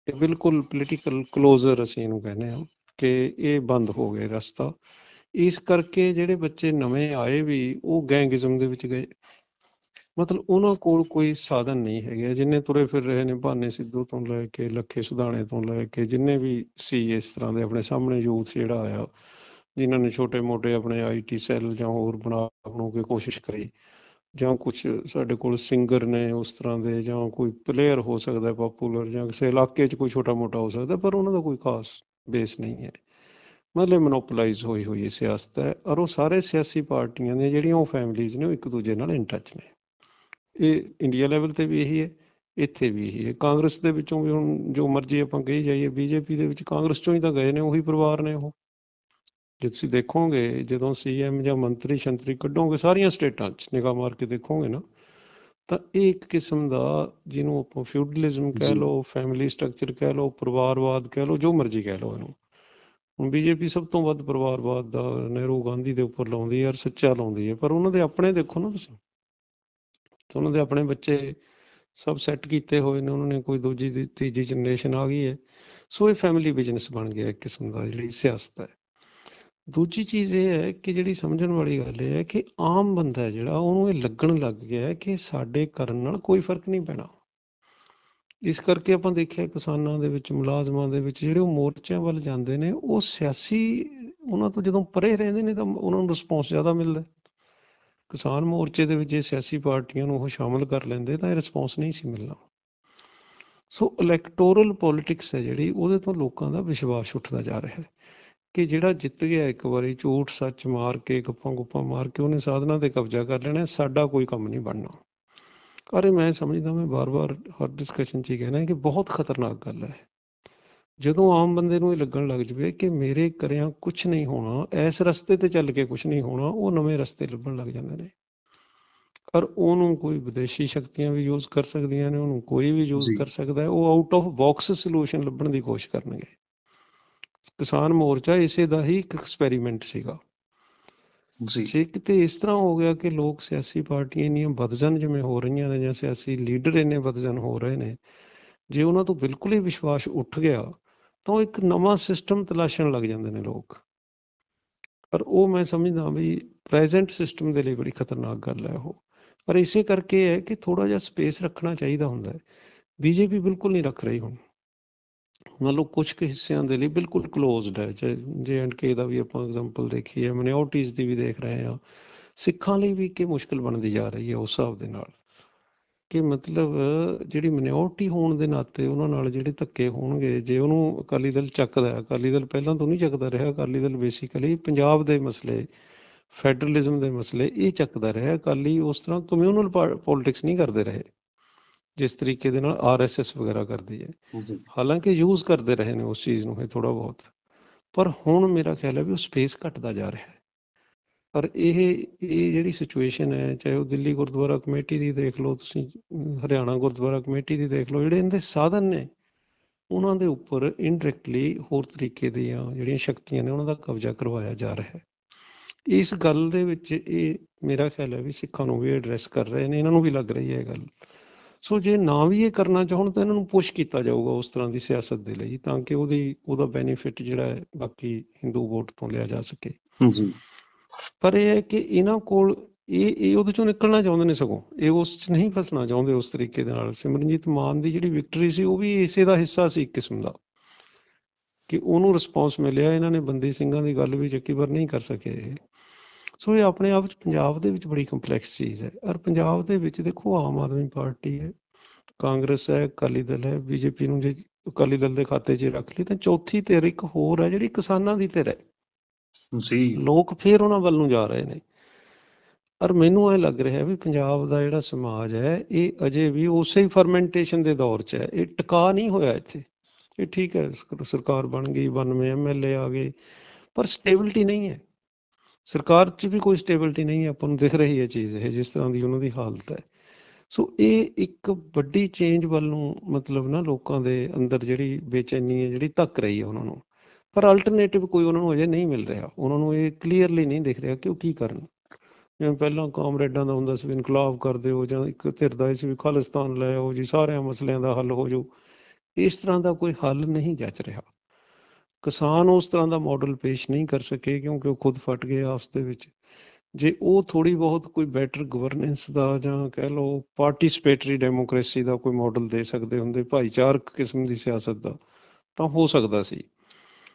ਇਹ ਬਿਲਕੁਲ ਪੋਲੀਟੀਕਲ ਕਲੋਜ਼ਰ ਅਸੀਂ ਇਹਨੂੰ ਕਹਿੰਦੇ ਹਾਂ ਕਿ ਇਹ ਬੰਦ ਹੋ ਗਿਆ ਰਸਤਾ। ਇਸ ਕਰਕੇ ਜਿਹੜੇ ਬੱਚੇ ਨਵੇਂ ਆਏ ਵੀ, ਉਹ ਗੈਂਗਿਜ਼ਮ ਦੇ ਵਿੱਚ ਗਏ। ਮਤਲਬ ਉਹਨਾਂ ਕੋਲ ਕੋਈ ਸਾਧਨ ਨਹੀਂ ਹੈਗੇ। ਜਿੰਨੇ ਤੁਰੇ ਫਿਰ ਰਹੇ ਨੇ ਭਾਨੇ ਸਿੱਧੂ ਤੋਂ ਲੈ ਕੇ, ਲੱਖੇ ਸੁਧਾਣੇ ਤੋਂ ਲੈ ਕੇ, ਜਿੰਨੇ ਵੀ ਸੀ ਇਸ ਤਰ੍ਹਾਂ ਦੇ ਆਪਣੇ ਸਾਹਮਣੇ ਯੂਥ ਜਿਹੜਾ ਆਇਆ, ਜਿਨ੍ਹਾਂ ਨੇ ਛੋਟੇ-ਮੋਟੇ ਆਪਣੇ ਆਈਟੀ ਸੈੱਲ ਜਾਂ ਹੋਰ ਬਣਾ ਬਣਾਉ ਕੇ ਕੋਸ਼ਿਸ਼ ਕਰੀ। ਜਾਂ ਕੁਝ ਸਾਡੇ ਕੋਲ ਸਿੰਗਰ ਨੇ ਉਸ ਤਰ੍ਹਾਂ ਦੇ ਜਾਂ ਕੋਈ ਪਲੇਅਰ ਹੋ ਸਕਦਾ ਪਾਪੂਲਰ ਜਾਂ ਕਿਸੇ ਇਲਾਕੇ 'ਚ ਕੋਈ ਛੋਟਾ-ਮੋਟਾ ਹੋ ਸਕਦਾ ਪਰ ਉਹਨਾਂ ਦਾ ਕੋਈ ਖਾਸ ਬੇਸ ਨਹੀਂ ਹੈ। ਮਤਲਬ ਮੋਨੋਪੋਲਾਈਜ਼ ਹੋਈ ਹੋਈ ਇਹ ਸਿਆਸਤ ਹੈ ਔਰ ਉਹ ਸਾਰੇ ਸਿਆਸੀ ਪਾਰਟੀਆਂ ਦੀਆਂ ਜਿਹੜੀਆਂ ਉਹ ਫੈਮਿਲੀਜ਼ ਨੇ ਉਹ ਇੱਕ ਦੂਜੇ ਨਾਲ ਇਨ ਟੱਚ ਨੇ। ਇਹ ਇੰਡੀਆ ਲੈਵਲ ਤੇ ਵੀ ਇਹੀ ਹੈ, ਇੱਥੇ ਵੀ ਇਹੀ ਹੈ। ਕਾਂਗਰਸ ਦੇ ਵਿੱਚੋਂ ਵੀ ਹੁਣ ਜੋ ਮਰਜ਼ੀ ਆਪਾਂ ਕਹੀ ਜਾਈਏ, ਬੀਜੇਪੀ ਦੇ ਵਿੱਚ ਕਾਂਗਰਸ ਚੋਂ ਹੀ ਤਾਂ ਗਏ ਨੇ, ਉਹੀ ਪਰਿਵਾਰ ਨੇ ਉਹ। ਜੇ ਤੁਸੀਂ ਦੇਖੋਗੇ ਜਦੋਂ ਸੀਐਮ ਜਾਂ ਮੰਤਰੀ ਸ਼ੰਤਰੀ ਕੱਢੋਗੇ ਸਾਰੀਆਂ ਸਟੇਟਾਂ 'ਚ ਨਿਗਾਹ ਮਾਰ ਕੇ ਦੇਖੋਗੇ ਨਾ ਤਾਂ ਇਹ ਇੱਕ ਕਿਸਮ ਦਾ ਜਿਹਨੂੰ ਆਪਾਂ ਫਿਊਡਲਿਜ਼ਮ ਕਹਿ। ਲਓ ਫੈਮਿਲੀ ਸਟਰਕਚਰ ਕਹਿ ਲਓ ਪਰਿਵਾਰਵਾਦ ਕਹਿ ਲਓ ਜੋ ਮਰਜ਼ੀ ਕਹਿ ਲਓ ਇਹਨੂੰ। ਹੁਣ ਬੀਜੇਪੀ ਸਭ ਤੋਂ ਵੱਧ ਪਰਿਵਾਰਵਾਦ ਦਾ ਨਹਿਰੂ ਗਾਂਧੀ ਦੇ ਉੱਪਰ ਲਾਉਂਦੀ ਹੈ ਔਰ ਸੱਚਾ ਲਾਉਂਦੀ ਹੈ ਪਰ ਉਹਨਾਂ ਦੇ ਆਪਣੇ ਦੇਖੋ ਨਾ ਤੁਸੀਂ। ਕਿ ਉਹਨਾਂ ਦੇ ਆਪਣੇ ਬੱਚੇ ਸਭ ਸੈੱਟ ਕੀਤੇ ਹੋਏ ਨੇ ਉਹਨਾਂ ਨੇ ਕੋਈ ਦੂਜੀ ਤੀਜੀ ਜਨਰੇਸ਼ਨ ਆ ਗਈ ਹੈ। ਸੋ ਇਹ ਫੈਮਿਲੀ ਬਿਜ਼ਨਸ ਬਣ ਗਿਆ ਇੱਕ ਕਿਸਮ ਦਾ ਜਿਹੜੀ ਸਿਆਸਤ ਹੈ। ਦੂਜੀ ਚੀਜ਼ ਇਹ ਹੈ ਕਿ ਜਿਹੜੀ ਸਮਝਣ ਵਾਲੀ ਗੱਲ ਇਹ ਹੈ ਕਿ ਆਮ ਬੰਦਾ ਹੈ ਜਿਹੜਾ, ਉਹਨੂੰ ਇਹ ਲੱਗਣ ਲੱਗ ਗਿਆ ਹੈ ਕਿ ਸਾਡੇ ਕਰਨ ਨਾਲ ਕੋਈ ਫ਼ਰਕ ਨਹੀਂ ਪੈਣਾ। ਇਸ ਕਰਕੇ ਆਪਾਂ ਦੇਖਿਆ ਕਿਸਾਨਾਂ ਦੇ ਵਿੱਚ, ਮੁਲਾਜ਼ਮਾਂ ਦੇ ਵਿੱਚ ਜਿਹੜੇ ਉਹ ਮੋਰਚਿਆਂ ਵੱਲ ਜਾਂਦੇ ਨੇ, ਉਹ ਸਿਆਸੀ, ਉਹਨਾਂ ਤੋਂ ਜਦੋਂ ਪਰੇ ਰਹਿੰਦੇ ਨੇ ਤਾਂ ਉਹਨਾਂ ਨੂੰ ਰਿਸਪੌਂਸ ਜ਼ਿਆਦਾ ਮਿਲਦਾ ਕਿਸਾਨ ਮੋਰਚੇ ਦੇ ਵਿੱਚ ਜੇ ਸਿਆਸੀ ਪਾਰਟੀਆਂ ਨੂੰ ਉਹ ਸ਼ਾਮਲ ਕਰ ਲੈਂਦੇ ਤਾਂ ਇਹ ਰਿਸਪੌਂਸ ਨਹੀਂ ਸੀ ਮਿਲਣਾ। ਸੋ ਇਲੈਕਟੋਰਲ ਪੋਲਿਟਿਕਸ ਹੈ ਜਿਹੜੀ, ਉਹਦੇ ਤੋਂ ਲੋਕਾਂ ਦਾ ਵਿਸ਼ਵਾਸ ਉੱਠਦਾ ਜਾ ਰਿਹਾ ਹੈ। ਕਿ ਜਿਹੜਾ ਜਿੱਤ ਗਿਆ ਇੱਕ ਵਾਰੀ ਝੂਠ ਸੱਚ ਮਾਰ ਕੇ ਗੱਪਾਂ ਗੁੱਪਾਂ ਮਾਰ ਕੇ ਉਹਨੇ ਸਾਧਨਾ ਤੇ ਕਬਜ਼ਾ ਕਰ ਲੈਣਾ ਸਾਡਾ ਕੋਈ ਕੰਮ ਨਹੀਂ ਬਣਨਾ। ਅਰੇ ਮੈਂ ਸਮਝਦਾ ਮੈਂ ਬਾਰ-ਬਾਰ ਹਰ ਡਿਸਕਸ਼ਨ 'ਚ ਹੀ ਕਹਿਣਾ ਕਿ ਬਹੁਤ ਖਤਰਨਾਕ ਗੱਲ ਹੈ। ਜਦੋਂ ਆਮ ਬੰਦੇ ਨੂੰ ਇਹ ਲੱਗਣ ਲੱਗ ਜਵੇ ਕਿ ਮੇਰੇ ਕਰਿਆਂ ਕੁਝ ਨਹੀਂ ਹੋਣਾ ਇਸ ਰਸਤੇ ਤੇ ਚੱਲ ਕੇ ਕੁਝ ਨਹੀਂ ਹੋਣਾ ਉਹ ਨਵੇਂ ਰਸਤੇ ਲੱਭਣ ਲੱਗ ਜਾਂਦੇ ਨੇ। ਪਰ ਉਹਨੂੰ ਕੋਈ ਵਿਦੇਸ਼ੀ ਸ਼ਕਤੀਆਂ ਵੀ ਯੂਜ਼ ਕਰ ਸਕਦੀਆਂ ਨੇ ਉਹਨੂੰ ਕੋਈ ਵੀ ਯੂਜ਼। ਕਰ ਸਕਦਾ ਹੈ ਉਹ ਆਊਟ ਆਫ ਬਾਕਸ ਸੋਲੂਸ਼ਨ ਲੱਭਣ ਦੀ ਕੋਸ਼ਿਸ਼ ਕਰਨਗੇ। ਕਿਸਾਨ ਮੋਰਚਾ ਇਸੇ ਦਾ ਹੀ ਇੱਕ ਐਕਸਪੈਰੀਮੈਂਟ ਸੀਗਾ। ਜੀ। ਜੇ ਕਿਤੇ ਇਸ ਤਰ੍ਹਾਂ ਹੋ ਗਿਆ ਕਿ ਲੋਕ ਸਿਆਸੀ ਪਾਰਟੀਆਂ ਇੰਨੀਆਂ ਬਦਜਨ ਜਿਵੇਂ ਹੋ ਰਹੀਆਂ ਨੇ ਜਾਂ ਸਿਆਸੀ ਲੀਡਰ ਇੰਨੇ ਬਦਜਨ ਹੋ ਰਹੇ ਨੇ ਜੇ ਉਹਨਾਂ ਤੋਂ ਬਿਲਕੁਲ ਹੀ ਵਿਸ਼ਵਾਸ ਉੱਠ ਗਿਆ ਤਾਂ ਉਹ ਇੱਕ ਨਵਾਂ ਸਿਸਟਮ ਤਲਾਸ਼ਣ ਲੱਗ ਜਾਂਦੇ ਨੇ ਲੋਕ। ਪਰ ਉਹ ਮੈਂ ਸਮਝਦਾ ਵੀ ਪ੍ਰੈਜ਼ੈਂਟ ਸਿਸਟਮ ਦੇ ਲਈ ਬੜੀ ਖਤਰਨਾਕ ਗੱਲ ਹੈ ਉਹ। ਪਰ ਇਸੇ ਕਰਕੇ ਹੈ ਕਿ ਥੋੜਾ ਜਿਹਾ ਸਪੇਸ ਰੱਖਣਾ ਚਾਹੀਦਾ ਹੁੰਦਾ ਹੈ। ਬੀਜੇਪੀ ਬਿਲਕੁਲ ਨਹੀਂ ਰੱਖ ਰਹੀ ਹੁਣ। ਮੰਨ ਲਓ ਕੁਝ ਕੁ ਹਿੱਸਿਆਂ ਦੇ ਲਈ ਬਿਲਕੁਲ ਕਲੋਜ਼ਡ ਹੈ। ਜੇ ਐਂਡ ਕੇ ਦਾ ਵੀ ਆਪਾਂ ਐਗਜ਼ਾਮਪਲ ਦੇਖੀ ਹੈ ਮਿਨੋਰਟੀਜ਼ ਦੀ ਵੀ ਦੇਖ ਰਹੇ ਹਾਂ। ਸਿੱਖਾਂ ਲਈ ਵੀ ਕਿ ਮੁਸ਼ਕਲ ਬਣਦੀ ਜਾ ਰਹੀ ਹੈ ਉਸ ਹਿਸਾਬ ਦੇ ਨਾਲ? ਕਿ ਮਤਲਬ ਜਿਹੜੀ ਮਿਨੋਰਟੀ ਹੋਣ ਦੇ ਨਾਤੇ ਉਹਨਾਂ ਨਾਲ ਜਿਹੜੇ ਧੱਕੇ ਹੋਣਗੇ, ਜੇ ਉਹਨੂੰ ਅਕਾਲੀ ਦਲ ਚੱਕਦਾ ਹੈ, ਅਕਾਲੀ ਦਲ ਪਹਿਲਾਂ ਤੋਂ ਨਹੀਂ ਚੱਕਦਾ ਰਿਹਾ, ਅਕਾਲੀ ਦਲ ਬੇਸਿਕਲੀ ਪੰਜਾਬ ਦੇ ਮਸਲੇ ਫੈਡਰਲਿਜ਼ਮ ਦੇ ਮਸਲੇ ਇਹ ਚੱਕਦਾ ਰਿਹਾ, ਅਕਾਲੀ ਉਸ ਤਰ੍ਹਾਂ ਕਮਿਊਨਲ ਪੋਲਿਟਿਕਸ ਨਹੀਂ ਕਰਦੇ ਰਹੇ। ਜਿਸ ਤਰੀਕੇ ਦੇ ਨਾਲ ਆਰਐਸਐਸ ਵਗੈਰਾ ਕਰਦੀ ਹੈ। ਹਾਲਾਂਕਿ ਯੂਜ਼ ਕਰਦੇ ਰਹੇ ਨੇ ਉਸ ਚੀਜ਼ ਨੂੰ ਇਹ ਥੋੜਾ ਬਹੁਤ। ਪਰ ਹੁਣ ਮੇਰਾ ਖਿਆਲ ਹੈ ਵੀ ਉਹ ਸਪੇਸ ਘਟਦਾ ਜਾ ਰਿਹਾ ਹੈ। ਪਰ ਇਹ ਇਹ ਜਿਹੜੀ ਸਿਚੁਏਸ਼ਨ ਹੈ ਚਾਹੇ ਉਹ ਦਿੱਲੀ ਗੁਰਦੁਆਰਾ ਕਮੇਟੀ ਦੀ ਦੇਖ ਲਓ ਤੁਸੀਂ ਹਰਿਆਣਾ ਗੁਰਦੁਆਰਾ ਕਮੇਟੀ ਦੀ ਦੇਖ ਲਓ ਜਿਹੜੇ ਇਹਦੇ ਸਾਧਨ ਨੇ ਉਹਨਾਂ ਦੇ ਉੱਪਰ ਇਨਡਾਇਰੈਕਟਲੀ ਹੋਰ ਤਰੀਕੇ ਦੀਆਂ ਜਿਹੜੀਆਂ ਸ਼ਕਤੀਆਂ ਨੇ ਉਹਨਾਂ ਦਾ ਕਬਜ਼ਾ ਕਰਵਾਇਆ ਜਾ ਰਿਹਾ ਹੈ। ਇਸ ਗੱਲ ਦੇ ਵਿੱਚ ਇਹ ਮੇਰਾ ਖਿਆਲ ਹੈ ਵੀ ਸਿੱਖਾਂ ਨੂੰ ਵੀ ਐਡਰੈਸ ਕਰ ਰਹੇ ਨੇ ਇਹਨਾਂ ਨੂੰ ਵੀ ਲੱਗ ਰਹੀ ਹੈ ਇਹ ਗੱਲ। ਸੋ ਜੇ ਨਾ ਵੀ ਇਹ ਕਰਨਾ ਚਾਹਣ ਤਾਂ ਇਹਨਾਂ ਨੂੰ ਪੁਸ਼ ਕੀਤਾ ਜਾਊਗਾ ਉਸ ਤਰ੍ਹਾਂ ਦੀ ਸਿਆਸਤ ਦੇ ਲਈ ਤਾਂ ਕਿ ਉਹਦੀ ਉਹਦਾ ਬੈਨੀਫਿਟ ਜਿਹੜਾ ਹੈ ਬਾਕੀ ਹਿੰਦੂ ਵੋਟ ਤੋਂ ਲਿਆ ਜਾ ਸਕੇ। ਜੀ ਪਰ ਇਹ ਹੈ ਕਿ ਇਹਨਾਂ ਕੋਲ ਇਹ ਇਹ ਉਹਦੇ ਚੋਂ ਨਿਕਲਣਾ ਚਾਹੁੰਦੇ ਨੇ ਸਗੋਂ। ਇਹ ਉਸ ਚ ਨਹੀਂ ਫਸਣਾ ਚਾਹੁੰਦੇ ਉਸ ਤਰੀਕੇ ਦੇ ਨਾਲ। ਸਿਮਰਨਜੀਤ ਮਾਨ ਦੀ ਜਿਹੜੀ ਵਿਕਟਰੀ ਸੀ ਉਹ ਵੀ ਇਸੇ ਦਾ ਹਿੱਸਾ ਸੀ ਇੱਕ ਕਿਸਮ ਦਾ। ਕਿ ਉਹਨੂੰ ਰਿਸਪੌਂਸ ਮਿਲਿਆ ਇਹਨਾਂ ਨੇ ਬੰਦੀ ਸਿੰਘਾਂ ਦੀ ਗੱਲ ਵੀ ਚੱਕੀ ਪਰ ਨਹੀਂ ਕਰ ਸਕੇ ਇਹ। ਸੋ ਇਹ ਆਪਣੇ ਆਪ ਚ ਪੰਜਾਬ ਦੇ ਵਿੱਚ ਬੜੀ ਕੰਪਲੈਕਸ ਚੀਜ਼ ਹੈ ਔਰ ਪੰਜਾਬ ਦੇ ਵਿੱਚ ਦੇਖੋ ਆਮ ਆਦਮੀ ਪਾਰਟੀ ਹੈ ਕਾਂਗਰਸ ਹੈ ਅਕਾਲੀ ਦਲ ਹੈ ਬੀਜੇਪੀ ਨੂੰ ਜੇ ਅਕਾਲੀ ਦਲ ਦੇ ਖਾਤੇ 'ਚ ਰੱਖ ਲਈ ਤਾਂ ਚੌਥੀ ਧਿਰ ਇੱਕ ਹੋਰ ਹੈ ਜਿਹੜੀ ਕਿਸਾਨਾਂ ਦੀ ਧਿਰ ਹੈ ਜੀ ਲੋਕ ਫੇਰ ਉਹਨਾਂ ਵੱਲ ਨੂੰ ਜਾ ਰਹੇ ਨੇ ਔਰ ਮੈਨੂੰ ਇਹ ਲੱਗ ਰਿਹਾ ਵੀ ਪੰਜਾਬ ਦਾ ਜਿਹੜਾ ਸਮਾਜ ਹੈ ਇਹ ਅਜੇ ਵੀ ਉਸੇ ਹੀ ਫਰਮੈਂਟੇਸ਼ਨ ਦੇ ਦੌਰ 'ਚ ਹੈ ਇਹ ਟਿਕਾ ਨਹੀਂ ਹੋਇਆ ਇੱਥੇ ਇਹ ਠੀਕ ਹੈ ਸਰ- ਸਰਕਾਰ ਬਣ ਗਈ 92 ਐਮਐਲਏ ਆ ਗਏ ਪਰ ਸਟੇਬਿਲਿਟੀ ਨਹੀਂ ਹੈ ਸਰਕਾਰ 'ਚ ਵੀ ਕੋਈ ਸਟੇਬਿਲਟੀ ਨਹੀਂ ਹੈ, ਆਪਾਂ ਨੂੰ ਦਿਖ ਰਹੀ ਹੈ ਚੀਜ਼ ਇਹ, ਜਿਸ ਤਰ੍ਹਾਂ ਦੀ ਉਹਨਾਂ ਦੀ ਹਾਲਤ ਹੈ। ਸੋ ਇਹ ਇੱਕ ਵੱਡੀ ਚੇਂਜ ਵੱਲ ਨੂੰ ਮਤਲਬ ਨਾ ਲੋਕਾਂ ਦੇ ਅੰਦਰ ਜਿਹੜੀ ਬੇਚੈਨੀ ਹੈ, ਜਿਹੜੀ ਧੱਕ ਰਹੀ ਹੈ ਉਹਨਾਂ ਨੂੰ। ਪਰ ਅਲਟਰਨੇਟਿਵ ਕੋਈ ਉਹਨਾਂ ਨੂੰ ਅਜੇ ਨਹੀਂ ਮਿਲ ਰਿਹਾ। ਉਹਨਾਂ ਨੂੰ ਇਹ ਕਲੀਅਰਲੀ ਨਹੀਂ ਦਿਖ ਰਿਹਾ ਕਿ ਉਹ ਕੀ ਕਰਨ। ਜਿਵੇਂ ਪਹਿਲਾਂ ਕਾਮਰੇਡਾਂ ਦਾ ਹੁੰਦਾ ਸੀ ਇਨਕਲਾਬ ਕਰ ਦਿਓ ਜਾਂ ਇੱਕ ਧਿਰ ਦਾ ਸੀ ਵੀ ਖਾਲਿਸਤਾਨ ਲੈ ਆਓ ਜੀ, ਸਾਰਿਆਂ ਮਸਲਿਆਂ ਦਾ ਹੱਲ ਹੋ ਜਾਊ। ਇਸ ਤਰ੍ਹਾਂ ਦਾ ਕੋਈ ਹੱਲ ਨਹੀਂ ਜੱਚ ਰਿਹਾ। ਕਿਸਾਨ ਉਸ ਤਰ੍ਹਾਂ ਦਾ ਮਾਡਲ ਪੇਸ਼ ਨਹੀਂ ਕਰ ਸਕੇ ਕਿਉਂਕਿ ਉਹ ਖੁਦ ਫਟ ਗਏ ਆਪਸ ਦੇ ਵਿੱਚ। ਜੇ ਉਹ ਥੋੜੀ ਬਹੁਤ ਕੋਈ ਬੈਟਰ ਗਵਰਨੈਂਸ ਦਾ ਜਾਂ ਕਹਿ ਲਓ ਪਾਰਟਿਸਿਪੇਟਰੀ ਡੈਮੋਕ੍ਰੇਸੀ ਦਾ ਕੋਈ ਮਾਡਲ ਦੇ ਸਕਦੇ ਹੁੰਦੇ, ਭਾਈਚਾਰਕ ਕਿਸਮ ਦੀ ਸਿਆਸਤ ਦਾ, ਤਾਂ ਹੋ ਸਕਦਾ ਸੀ।